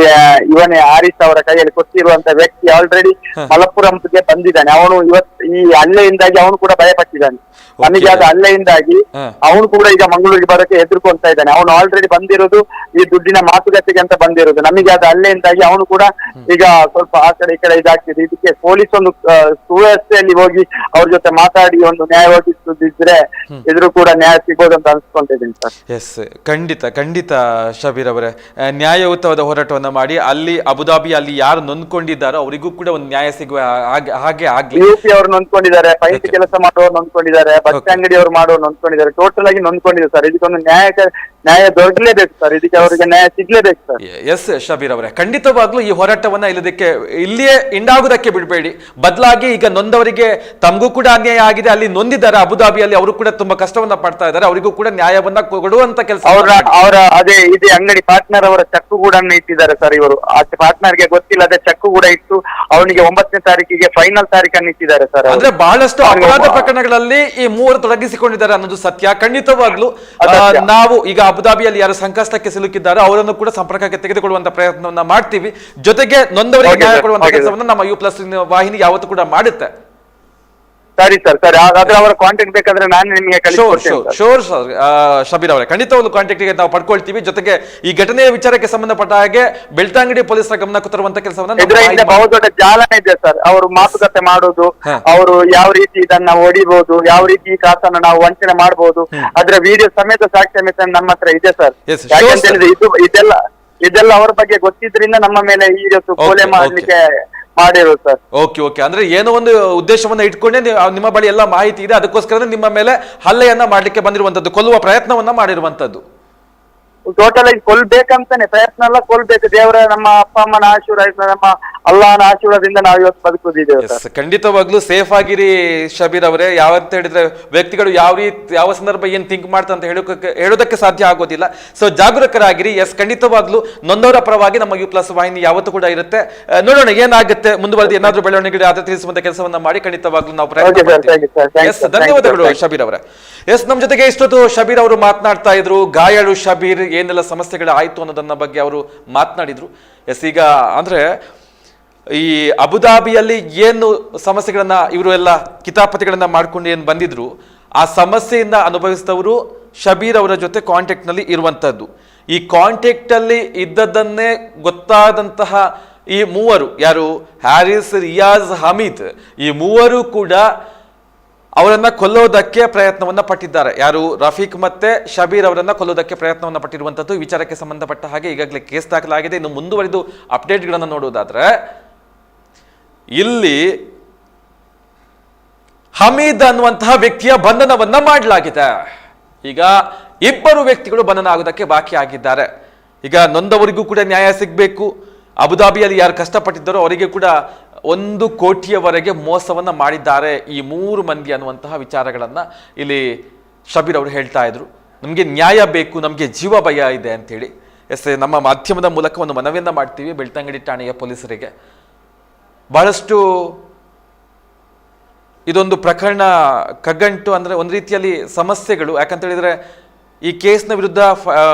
ಇವನೇ ಆರಿಸ್ ಅವರ ಕೈಯಲ್ಲಿ ಕೊಟ್ಟಿರುವಂತ ವ್ಯಕ್ತಿ ಆಲ್ರೆಡಿ ಮಲಪ್ಪುರಂಗೆ ಬಂದಿದ್ದಾನೆ ಅವನು ಇವತ್ತು ಈ ಹಲ್ಲೆಯಿಂದಾಗಿ ಅವನು ಕೂಡ ಭಯಪಟ್ಟಿದ್ದಾನೆ. ನಮಗೆ ಅದು ಹಲ್ಲೆಯಿಂದಾಗಿ. ಅವನು ಕೂಡ ಈಗ ಮಂಗಳೂರಿಗೆ ಬರೋಕೆ ಎದುರ್ಕೊಂತ ಇದ್ದಾನೆ. ಅವನು ಆಲ್ರೆಡಿ ಬಂದಿರೋದು ಈ ದುಡ್ಡಿನ ಮಾತುಕತೆಗೆ ಅಂತ ಬಂದಿರೋದು. ನಮಗೆ ಅದು ಹಲ್ಲೆಯಿಂದಾಗಿ ಅವನು ಕೂಡ ಈಗ ಸ್ವಲ್ಪ ಆ ಕಡೆ ಈ ಕಡೆ ಇದಾಗ್ತಿದೆ. ಇದಕ್ಕೆ ಪೊಲೀಸ್ ಒಂದು ಸುವ್ಯವಸ್ಥೆಯಲ್ಲಿ ಹೋಗಿ ಅವ್ರ ಜೊತೆ ಮಾತಾಡಿ ಒಂದು ನ್ಯಾಯ ಒದಗಿಸುದಿದ್ರೆ ಇದ್ರೂ ಕೂಡ ನ್ಯಾಯ ಸಿಗ್ಬೋದು ಅಂತ ಅನ್ಸ್ಕೊಂಡಿದ್ದೀನಿ ಸರ್. ಎಸ್ ಖಂಡಿತ ಖಂಡಿತ ಶಬೀರ್ ಅವರೇ. ನ್ಯಾಯಯುತವಾದ ನ್ಯಾಯಯುತವಾದ ಹೋರಾಟವನ್ನ ಮಾಡಿ ಅಲ್ಲಿ ಅಬುದಾಬಿ ಅಲ್ಲಿ ಯಾರು ನೊಂದ್ಕೊಂಡಿದ್ದಾರೋ ಅವರಿಗೂ ಕೂಡ ಒಂದು ನ್ಯಾಯ ಸಿಗುವ ಹಾಗೆ ಹಾಗೆ ಆಗ್ಲಿ. ಯು ಪಿ ಅವರು ನೊಂದ್ಕೊಂಡಿದ್ದಾರೆ ಪೈಂಟ್ ಕೆಲಸ ಮಾಡುವವರು ನೊಂದ್ಕೊಂಡಿದ್ದಾರೆ ಬಸ್ ಅಂಗಡಿ ಅವರು ಮಾಡುವವರು ನೊಂದ್ಕೊಂಡಿದ್ದಾರೆ ಟೋಟಲ್ ಆಗಿ ನೊಂದ್ಕೊಂಡಿದ್ದಾರೆ ಸರ್ ಇದಕ್ಕೊಂದು ನ್ಯಾಯ ನ್ಯಾಯ ದೊರಕಲೇಬೇಕು ಸರ್ ಇದಕ್ಕೆ ಅವರಿಗೆ ನ್ಯಾಯ ಸಿಗ್ಲೇಬೇಕು ಸರ್ ಎಸ್ ಶಬೀರ್ ಅವರೇ. ಖಂಡಿತವಾಗ್ಲೂ ಈ ಹೋರಾಟವನ್ನ ಇಲ್ಲದಕ್ಕೆ ಇಲ್ಲಿಯೇ ಇಂಡಾಗುದಕ್ಕೆ ಬಿಡಬೇಡಿ. ಬದಲಾಗಿ ಈಗ ನೊಂದವರಿಗೆ ತಮಗೂ ಕೂಡ ಅನ್ಯಾಯ ಆಗಿದೆ. ಅಲ್ಲಿ ನೊಂದಿದ್ದಾರೆ ಅಬುದಾಬಿಯಲ್ಲಿ ಅವರು ಕೂಡ ತುಂಬಾ ಕಷ್ಟವನ್ನ ಪಡ್ತಾ ಇದ್ದಾರೆ. ಅವರಿಗೂ ಕೂಡ ನ್ಯಾಯವನ್ನ ಕೊಡುವಂತ ಕೆಲಸ ಅವರ ಅವರ ಅದೇ ಇದೆ ಅಂಗಡಿ ಪಾರ್ಟ್ನರ್ ಅವರ ಚಕ್ಕು ಕೂಡ ಇಟ್ಟಿದ್ದಾರೆ ಸರ್ ಇವರು ಆ ಪಾರ್ಟ್ನರ್ಗೆ ಗೊತ್ತಿಲ್ಲದೆ ಚೆಕ್ ಕೂಡ ಇತ್ತು ಅವನಿಗೆ ಒಂಬತ್ತನೇ ತಾರೀಕಿಗೆ ಫೈನಲ್ ತಾರೀಕನ್ನು ಇಟ್ಟಿದ್ದಾರೆ ಸರ್ ಅವರು. ಅಂದ್ರೆ ಬಹಳಷ್ಟು ಅಪರಾಧ ಪ್ರಕರಣಗಳಲ್ಲಿ ಈ ಮೂವರು ತೊಡಗಿಸಿಕೊಂಡಿದ್ದಾರೆ ಅನ್ನೋದು ಸತ್ಯ ಖಂಡಿತವಾಗ್ಲೂ ಆ, ಸತ್ಯ. ನಾವು ಈಗ ಅಬುದಾಬಿಯಲ್ಲಿ ಯಾರು ಸಂಕಷ್ಟಕ್ಕೆ ಸಿಲುಕಿದ್ದಾರೆ ಅವರನ್ನು ಕೂಡ ಸಂಪರ್ಕಕ್ಕೆ ತೆಗೆದುಕೊಳ್ಳುವಂತ ಪ್ರಯತ್ನವನ್ನ ಮಾಡ್ತೀವಿ ಜೊತೆಗೆ ನೊಂದವರಿಗೆ Okay, ನ್ಯಾಯ sir. ಕೊಡುವಂತ Okay, sir. ಕೆಲಸವನ್ನ ನಮ್ಮ ಯು ಪ್ಲಸ್ ವಾಹಿನಿ ಯಾವತ್ತು ಕೂಡ ಮಾಡುತ್ತೆ ಸರಿ ಸರ್ ಸರಿ ಹಾಗಾದ್ರೆ ಅವರ ಕಾಂಟ್ಯಾಕ್ಟ್ ಬೇಕಾದ್ರೆ ನಾನು ನಿಮಗೆ ಶೋರ್ ಕಳಿಸ್ಕೊಡ್ತೇನೆ ಶೋರ್ ಸರ್. ಶಬೀರ್ ಅವರೇ ಖಂಡಿತವಾಗ್ಲೂ ಕಾಂಟ್ಯಾಕ್ಟ್ಗೆ ನಾವು ಪಡ್ಕೊಳ್ತೀವಿ ಜೊತೆಗೆ ಈ ಘಟನೆಯ ವಿಚಾರಕ್ಕೆ ಸಂಬಂಧಪಟ್ಟ ಹಾಗೆ ಬೆಳ್ತಂಗಡಿ ಪೊಲೀಸರ ಗಮನಕ್ಕೆ ತರುವಂತ ಕೆಲಸವನ್ನ ಇದರ ಹಿಂದೆ ಬಹುದೊಡ್ಡ ಜಾಲನೆ ಇದೆ ಸರ್ ಅವರು ಮಾತುಕತೆ ಮಾಡೋದು ಹ. ಅವರು ಯಾವ ರೀತಿ ಇದನ್ನ ಹೊಡಿಬಹುದು ಯಾವ ರೀತಿ ಈ ಕಾಸನ್ನ ನಾವು ವಂಚನೆ ಮಾಡಬಹುದು ಅದ್ರ ವಿಡಿಯೋ ಸಮೇತ ಸಾಕ್ಷ್ಯ ಸಮೇತ ನಮ್ಮ ಹತ್ರ ಇದೆ ಸರ್ Yes, sure, ಯಾಕಂತ sir. ಹೇಳಿದ್ರೆ ಇದು ಇದೆಲ್ಲ ಇದೆಲ್ಲ ಅವರ ಬಗ್ಗೆ ಗೊತ್ತಿದ್ರಿಂದ ನಮ್ಮ ಮೇಲೆ ಈ ಇವತ್ತು Okay, ಕೊಲೆ okay. ಮಾಡ್ಲಿಕ್ಕೆ ಸರ್. Okay okay. ಅಂದ್ರೆ ಏನೋ ಒಂದು ಉದ್ದೇಶವನ್ನ ಇಟ್ಕೊಂಡೇ ನಿಮ್ಮ ಬಳಿ ಎಲ್ಲ ಮಾಹಿತಿ ಇದೆ. ಅದಕ್ಕೋಸ್ಕರ ನಿಮ್ಮ ಮೇಲೆ ಹಲ್ಲೆಯನ್ನ ಮಾಡ್ಲಿಕ್ಕೆ ಬಂದಿರುವಂತದ್ದು ಕೊಲ್ಲುವ ಪ್ರಯತ್ನವನ್ನ ಮಾಡಿರುವಂತದ್ದು ಟೋಟಲ್ ಆಗಿ ಕೊಲ್ಬೇಕಂತಾನೆ ಪ್ರಯತ್ನ ಎಲ್ಲ ಕೊಲ್ಬೇಕು. ದೇವರ ನಮ್ಮ ಅಪ್ಪ ಅಮ್ಮನ ಆಶೀರ್ವಾದ ನಮ್ಮ ಅಲ್ಲಾನ ಆಶೀರ್ವಾದದಿಂದ ನಾವು ಇವತ್ತು ಬದುಕುದಿದ್ದೇವೆ ಸರ್. ಖಂಡಿತವಾಗ್ಲೂ ಸೇಫ್ ಆಗಿರಿ ಶಬೀರ್ ಅವರೇ. ಯಾವಂತ ಹೇಳಿದ್ರೆ ವ್ಯಕ್ತಿಗಳು ಯಾವ ರೀತಿ ಯಾವ ಸಂದರ್ಭ ಏನ್ ಥಿಂಕ್ ಮಾಡ್ತಾ ಅಂತ ಹೇಳೋಕೆ ಹೇಳೋದಕ್ಕೆ ಸಾಧ್ಯ ಆಗೋದಿಲ್ಲ. ಸೊ ಜಾಗರೂಕರಾಗಿರಿ. ಎಸ್ ಖಂಡಿತವಾಗ್ಲೂ ನೊಂದವರ ಪರವಾಗಿ ನಮ್ಮ ಯು ಪ್ಲಸ್ ವಾಹಿನಿ ಯಾವತ್ತೂ ಕೂಡ ಇರುತ್ತೆ. ನೋಡೋಣ ಏನಾಗುತ್ತೆ. ಮುಂದುವರೆದು ಏನಾದ್ರೂ ಬೆಳವಣಿಗೆ ಆದ್ರೆ ತಿಳಿಸುವಂತ ಕೆಲಸವನ್ನ ಮಾಡಿ ಖಂಡಿತವಾಗ್ಲೂ ನಾವು ಪ್ರಯತ್ನ ಧನ್ಯವಾದಗಳು. ಶಬೀರ್ ಅವರೇ. ಎಸ್ ನಮ್ಮ ಜೊತೆಗೆ ಇಷ್ಟೊತ್ತು ಶಬೀರ್ ಅವರು ಮಾತನಾಡ್ತಾ ಇದ್ರು. ಗಾಯಾಳು ಶಬೀರ್ ಏನೆಲ್ಲ ಸಮಸ್ಯೆಗಳು ಆಯಿತು ಅನ್ನೋದನ್ನ ಬಗ್ಗೆ ಅವರು ಮಾತನಾಡಿದ್ರು. ಎಸ್, ಈಗ ಅಂದ್ರೆ ಈ ಅಬುದಾಬಿಯಲ್ಲಿ ಏನು ಸಮಸ್ಯೆಗಳನ್ನ ಇವರು ಎಲ್ಲ ಕಿತಾಪತಿಗಳನ್ನ ಮಾಡ್ಕೊಂಡು ಏನು ಬಂದಿದ್ರು, ಆ ಸಮಸ್ಯೆಯಿಂದ ಅನುಭವಿಸಿದವರು ಶಬೀರ್ ಅವರ ಜೊತೆ ಕಾಂಟ್ಯಾಕ್ಟ್ನಲ್ಲಿ ಇರುವಂತದ್ದು ಈ ಕಾಂಟ್ಯಾಕ್ಟ್ ಅಲ್ಲಿ ಇದ್ದದ್ದನ್ನೇ ಗೊತ್ತಾದಂತಹ ಈ ಮೂವರು, ಯಾರು? ಹ್ಯಾರಿಸ್ ರಿಯಾಜ್ ಹಮೀದ್. ಈ ಮೂವರು ಕೂಡ ಅವರನ್ನ ಕೊಲ್ಲೋದಕ್ಕೆ ಪ್ರಯತ್ನವನ್ನ ಪಟ್ಟಿದ್ದಾರೆ. ಯಾರು? ರಫೀಕ್ ಮತ್ತೆ ಶಬೀರ್ ಅವರನ್ನ ಕೊಲ್ಲೋದಕ್ಕೆ ಪ್ರಯತ್ನವನ್ನ ಪಟ್ಟಿರುವಂತದ್ದು ವಿಚಾರಕ್ಕೆ ಸಂಬಂಧಪಟ್ಟ ಹಾಗೆ ಈಗಾಗಲೇ ಕೇಸ್ ದಾಖಲಾಗಿದೆ. ಇನ್ನು ಮುಂದುವರಿದು ಅಪ್ಡೇಟ್ಗಳನ್ನು ನೋಡುವುದಾದ್ರೆ, ಇಲ್ಲಿ ಹಮೀದ್ ಅನ್ನುವಂತಹ ವ್ಯಕ್ತಿಯ ಬಂಧನವನ್ನ ಮಾಡಲಾಗಿದೆ. ಈಗ ಇಬ್ಬರು ವ್ಯಕ್ತಿಗಳು ಬಂಧನ ಆಗೋದಕ್ಕೆ ಬಾಕಿ ಆಗಿದ್ದಾರೆ. ಈಗ ನೊಂದವರಿಗೂ ಕೂಡ ನ್ಯಾಯ ಸಿಗಬೇಕು. ಅಬುದಾಬಿಯಲ್ಲಿ ಯಾರು ಕಷ್ಟಪಟ್ಟಿದ್ದಾರೋ ಅವರಿಗೆ ಕೂಡ ಒಂದು ಕೋಟಿಯವರೆಗೆ ಮೋಸವನ್ನು ಮಾಡಿದ್ದಾರೆ ಈ ಮೂರು ಮಂದಿ ಅನ್ನುವಂತಹ ವಿಚಾರಗಳನ್ನು ಇಲ್ಲಿ ಶಬೀರ್ ಅವರು ಹೇಳ್ತಾ ಇದ್ರು. ನಮಗೆ ನ್ಯಾಯ ಬೇಕು, ನಮಗೆ ಜೀವ ಭಯ ಇದೆ ಅಂತೇಳಿ. ಎಸ್, ನಮ್ಮ ಮಾಧ್ಯಮದ ಮೂಲಕ ಒಂದು ಮನವಿಯನ್ನು ಮಾಡ್ತೀವಿ ಬೆಳ್ತಂಗಡಿ ಠಾಣೆಯ ಪೊಲೀಸರಿಗೆ. ಬಹಳಷ್ಟು ಇದೊಂದು ಪ್ರಕರಣ ಕಗ್ಗಂಟು ಅಂದರೆ ಒಂದು ರೀತಿಯಲ್ಲಿ ಸಮಸ್ಯೆಗಳು. ಯಾಕಂತ ಹೇಳಿದರೆ ಈ ಕೇಸ್ನ ವಿರುದ್ಧ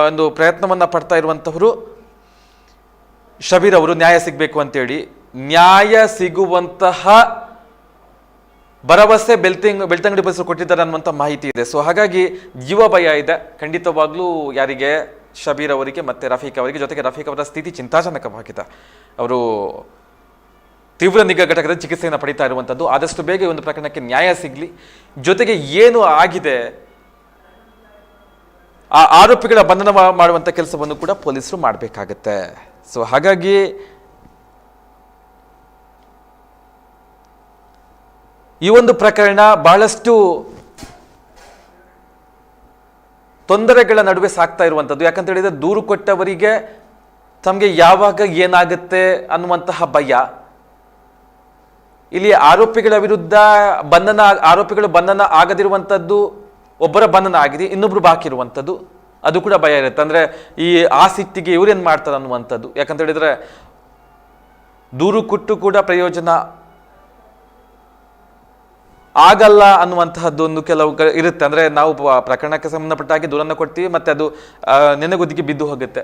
ಒಂದು ಪ್ರಯತ್ನವನ್ನು ಪಡ್ತಾ ಇರುವಂಥವರು ಶಬೀರ್ ಅವರು ನ್ಯಾಯ ಸಿಗಬೇಕು ಅಂತೇಳಿ ನ್ಯಾಯ ಸಿಗುವಂತಹ ಭರವಸೆ ಬೆಳ್ತಿಂಗ್, ಬೆಳ್ತಂಗಡಿ ಬಸ್ಸು ಕೊಟ್ಟಿದ್ದಾರೆ ಅನ್ನುವಂಥ ಮಾಹಿತಿ ಇದೆ. ಸೊ ಹಾಗಾಗಿ ಜೀವ ಭಯ ಇದೆ. ಖಂಡಿತವಾಗ್ಲೂ ಯಾರಿಗೆ? ಶಬೀರ್ ಅವರಿಗೆ ಮತ್ತೆ ರಫೀಕ್ ಅವರಿಗೆ. ಜೊತೆಗೆ ರಫೀಕ್ ಅವರ ಸ್ಥಿತಿ ಚಿಂತಾಜನಕವಾಗಿದೆ. ಅವರು ತೀವ್ರ ನಿಗಾ ಘಟಕದ ಚಿಕಿತ್ಸೆಯನ್ನು ಪಡಿತಾ ಇರುವಂಥದ್ದು ಆದಷ್ಟು ಬೇಗ ಒಂದು ಪ್ರಕರಣಕ್ಕೆ ನ್ಯಾಯ ಸಿಗಲಿ. ಜೊತೆಗೆ ಏನು ಆಗಿದೆ? ಆ ಆರೋಪಿಗಳ ಬಂಧನ ಮಾಡುವಂಥ ಕೆಲಸವನ್ನು ಕೂಡ ಪೊಲೀಸರು ಮಾಡಬೇಕಾಗತ್ತೆ. ಸೊ ಹಾಗಾಗಿ ಈ ಒಂದು ಪ್ರಕರಣ ಬಹಳಷ್ಟು ತೊಂದರೆಗಳ ನಡುವೆ ಸಾಕ್ತಾ ಇರುವಂಥದ್ದು. ಯಾಕಂತ ಹೇಳಿದರೆ ದೂರು ಕೊಟ್ಟವರಿಗೆ ತಮಗೆ ಯಾವಾಗ ಏನಾಗುತ್ತೆ ಅನ್ನುವಂತಹ ಭಯ. ಇಲ್ಲಿ ಆರೋಪಿಗಳ ವಿರುದ್ಧ ಬಂಧನ, ಆರೋಪಿಗಳು ಬಂಧನ ಆಗದಿರುವಂಥದ್ದು ಒಬ್ಬರ ಬಂಧನ ಆಗಿದೆ, ಇನ್ನೊಬ್ರು ಬಾಕಿ ಇರುವಂಥದ್ದು. ಅದು ಕೂಡ ಭಯ ಇರುತ್ತೆ. ಅಂದರೆ ಈ ಆ ಸಿಟ್ಟಿಗೆ ಇವ್ರೇನು ಮಾಡ್ತಾರೆ ಅನ್ನುವಂಥದ್ದು. ಯಾಕಂತ ಹೇಳಿದರೆ ದೂರು ಕೊಟ್ಟು ಕೂಡ ಪ್ರಯೋಜನ ಆಗಲ್ಲ ಅನ್ನುವಂತಹದ್ದೊಂದು ಕೆಲವು ಇರುತ್ತೆ. ಅಂದ್ರೆ ನಾವು ಪ್ರಕರಣಕ್ಕೆ ಸಂಬಂಧಪಟ್ಟ ಹಾಗೆ ದೂರನ್ನ ಕೊಡ್ತೀವಿ, ಮತ್ತೆ ಅದು ನೆನೆಗುದಿಗೆ ಬಿದ್ದು ಹೋಗುತ್ತೆ.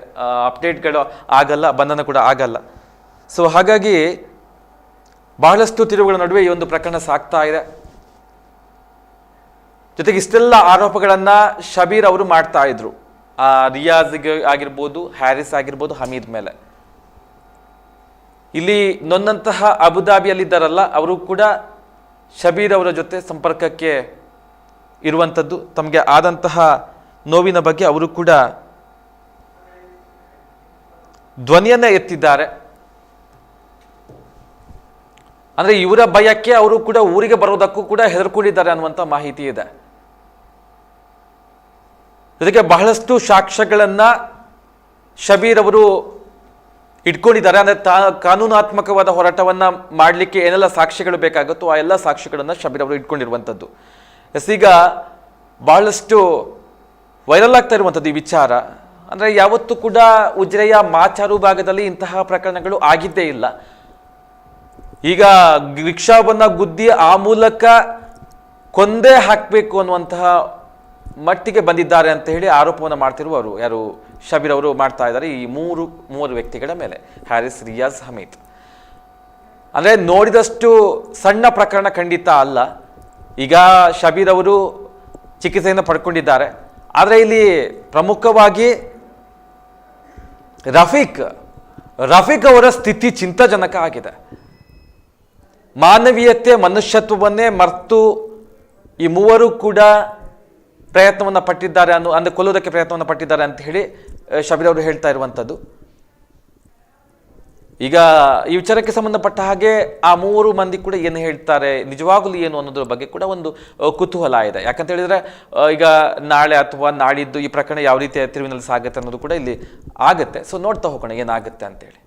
ಅಪ್ಡೇಟ್ಗಳು ಆಗಲ್ಲ, ಬಂಧನ ಕೂಡ ಆಗಲ್ಲ. ಸೊ ಹಾಗಾಗಿ ಬಹಳಷ್ಟು ತಿರುವುಗಳ ನಡುವೆ ಈ ಒಂದು ಪ್ರಕರಣ ಸಾಗ್ತಾ ಇದೆ. ಜೊತೆಗೆ ಇಷ್ಟೆಲ್ಲ ಆರೋಪಗಳನ್ನು ಶಬೀರ್ ಅವರು ಮಾಡ್ತಾ ಇದ್ರು. ರಿಯಾಜ್ಗೆ ಆಗಿರ್ಬೋದು, ಹ್ಯಾರಿಸ್ ಆಗಿರ್ಬೋದು, ಹಮೀದ್ ಮೇಲೆ. ಇಲ್ಲಿ ನೊಂದಂತಹ ಅಬುದಾಬಿಯಲ್ಲಿದ್ದಾರಲ್ಲ, ಅವರು ಕೂಡ ಶಬೀರ್ ಅವರ ಜೊತೆ ಸಂಪರ್ಕಕ್ಕೆ ಇರುವಂಥದ್ದು, ತಮಗೆ ಆದಂತಹ ನೋವಿನ ಬಗ್ಗೆ ಅವರು ಕೂಡ ಧ್ವನಿಯನ್ನೇ ಎತ್ತಿದ್ದಾರೆ. ಅಂದರೆ ಇವರ ಭಯಕ್ಕೆ ಅವರು ಕೂಡ ಊರಿಗೆ ಬರೋದಕ್ಕೂ ಕೂಡ ಹೆದರ್ಕೊಂಡಿದ್ದಾರೆ ಅನ್ನುವಂಥ ಮಾಹಿತಿ ಇದೆ. ಜೊತೆಗೆ ಬಹಳಷ್ಟು ಸಾಕ್ಷ್ಯಗಳನ್ನು ಶಬೀರ್ ಅವರು ಇಟ್ಕೊಂಡಿದ್ದಾರೆ. ಅಂದ್ರೆ ತಾ, ಕಾನೂನಾತ್ಮಕವಾದ ಹೋರಾಟವನ್ನ ಮಾಡಲಿಕ್ಕೆ ಏನೆಲ್ಲ ಸಾಕ್ಷ್ಯಗಳು ಬೇಕಾಗುತ್ತೋ ಆ ಎಲ್ಲ ಸಾಕ್ಷಿಗಳನ್ನು ಶಬೀರ್ ಅವರು ಇಟ್ಕೊಂಡಿರುವಂಥದ್ದು. ಎಸ್, ಈಗ ಬಹಳಷ್ಟು ವೈರಲ್ ಆಗ್ತಾ ಇರುವಂಥದ್ದು ಈ ವಿಚಾರ. ಅಂದ್ರೆ ಯಾವತ್ತೂ ಕೂಡ ಉಜ್ರೆಯ ಮಾಚಾರು ಭಾಗದಲ್ಲಿ ಇಂತಹ ಪ್ರಕರಣಗಳು ಆಗಿದ್ದೇ ಇಲ್ಲ. ಈಗ ರಿಕ್ಷಾವನ್ನು ಗುದ್ದಿ ಆ ಮೂಲಕ ಕೊಂದೇ ಹಾಕಬೇಕು ಅನ್ನುವಂತಹ ಮಟ್ಟಿಗೆ ಬಂದಿದ್ದಾರೆ ಅಂತ ಹೇಳಿ ಆರೋಪವನ್ನು ಮಾಡ್ತಿರುವವರು. ಯಾರು? ಶಬೀರ್ ಅವರು ಮಾಡ್ತಾ ಇದ್ದಾರೆ ಈ ಮೂರು, ಮೂವರು ವ್ಯಕ್ತಿಗಳ ಮೇಲೆ. ಹ್ಯಾರಿಸ್ ರಿಯಾಜ್ ಹಮೀದ್. ಅಂದರೆ ನೋಡಿದಷ್ಟು ಸಣ್ಣ ಪ್ರಕರಣ ಖಂಡಿತ ಅಲ್ಲ. ಈಗ ಶಬೀರ್ ಅವರು ಚಿಕಿತ್ಸೆಯನ್ನು ಪಡ್ಕೊಂಡಿದ್ದಾರೆ. ಆದರೆ ಇಲ್ಲಿ ಪ್ರಮುಖವಾಗಿ ರಫೀಕ್ ರಫೀಕ್ ಅವರ ಸ್ಥಿತಿ ಚಿಂತಾಜನಕ ಆಗಿದೆ. ಮಾನವೀಯತೆ, ಮನುಷ್ಯತ್ವವನ್ನೇ ಮರೆತು ಈ ಮೂವರು ಕೂಡ ಪ್ರಯತ್ನವನ್ನು ಪಟ್ಟಿದ್ದಾರೆ ಅನ್ನು, ಅಂದರೆ ಕೊಲ್ಲೋದಕ್ಕೆ ಪ್ರಯತ್ನವನ್ನು ಪಟ್ಟಿದ್ದಾರೆ ಅಂತ ಹೇಳಿ ಶಬೀರ್ ಅವರು ಹೇಳ್ತಾ ಇರುವಂಥದ್ದು. ಈಗ ಈ ವಿಚಾರಕ್ಕೆ ಸಂಬಂಧಪಟ್ಟ ಹಾಗೆ ಆ ಮೂವರು ಮಂದಿ ಕೂಡ ಏನು ಹೇಳ್ತಾರೆ, ನಿಜವಾಗಲೂ ಏನು ಅನ್ನೋದ್ರ ಬಗ್ಗೆ ಕೂಡ ಒಂದು ಕುತೂಹಲ ಇದೆ. ಯಾಕಂತ ಹೇಳಿದ್ರೆ ಈಗ ನಾಳೆ ಅಥವಾ ನಾಳಿದ್ದು ಈ ಪ್ರಕರಣ ಯಾವ ರೀತಿ ತಿರುವಿನಲ್ಲಿ ಸಾಗುತ್ತೆ ಅನ್ನೋದು ಕೂಡ ಇಲ್ಲಿ ಆಗುತ್ತೆ. ಸೊ ನೋಡ್ತಾ ಹೋಗೋಣ ಏನಾಗುತ್ತೆ ಅಂತೇಳಿ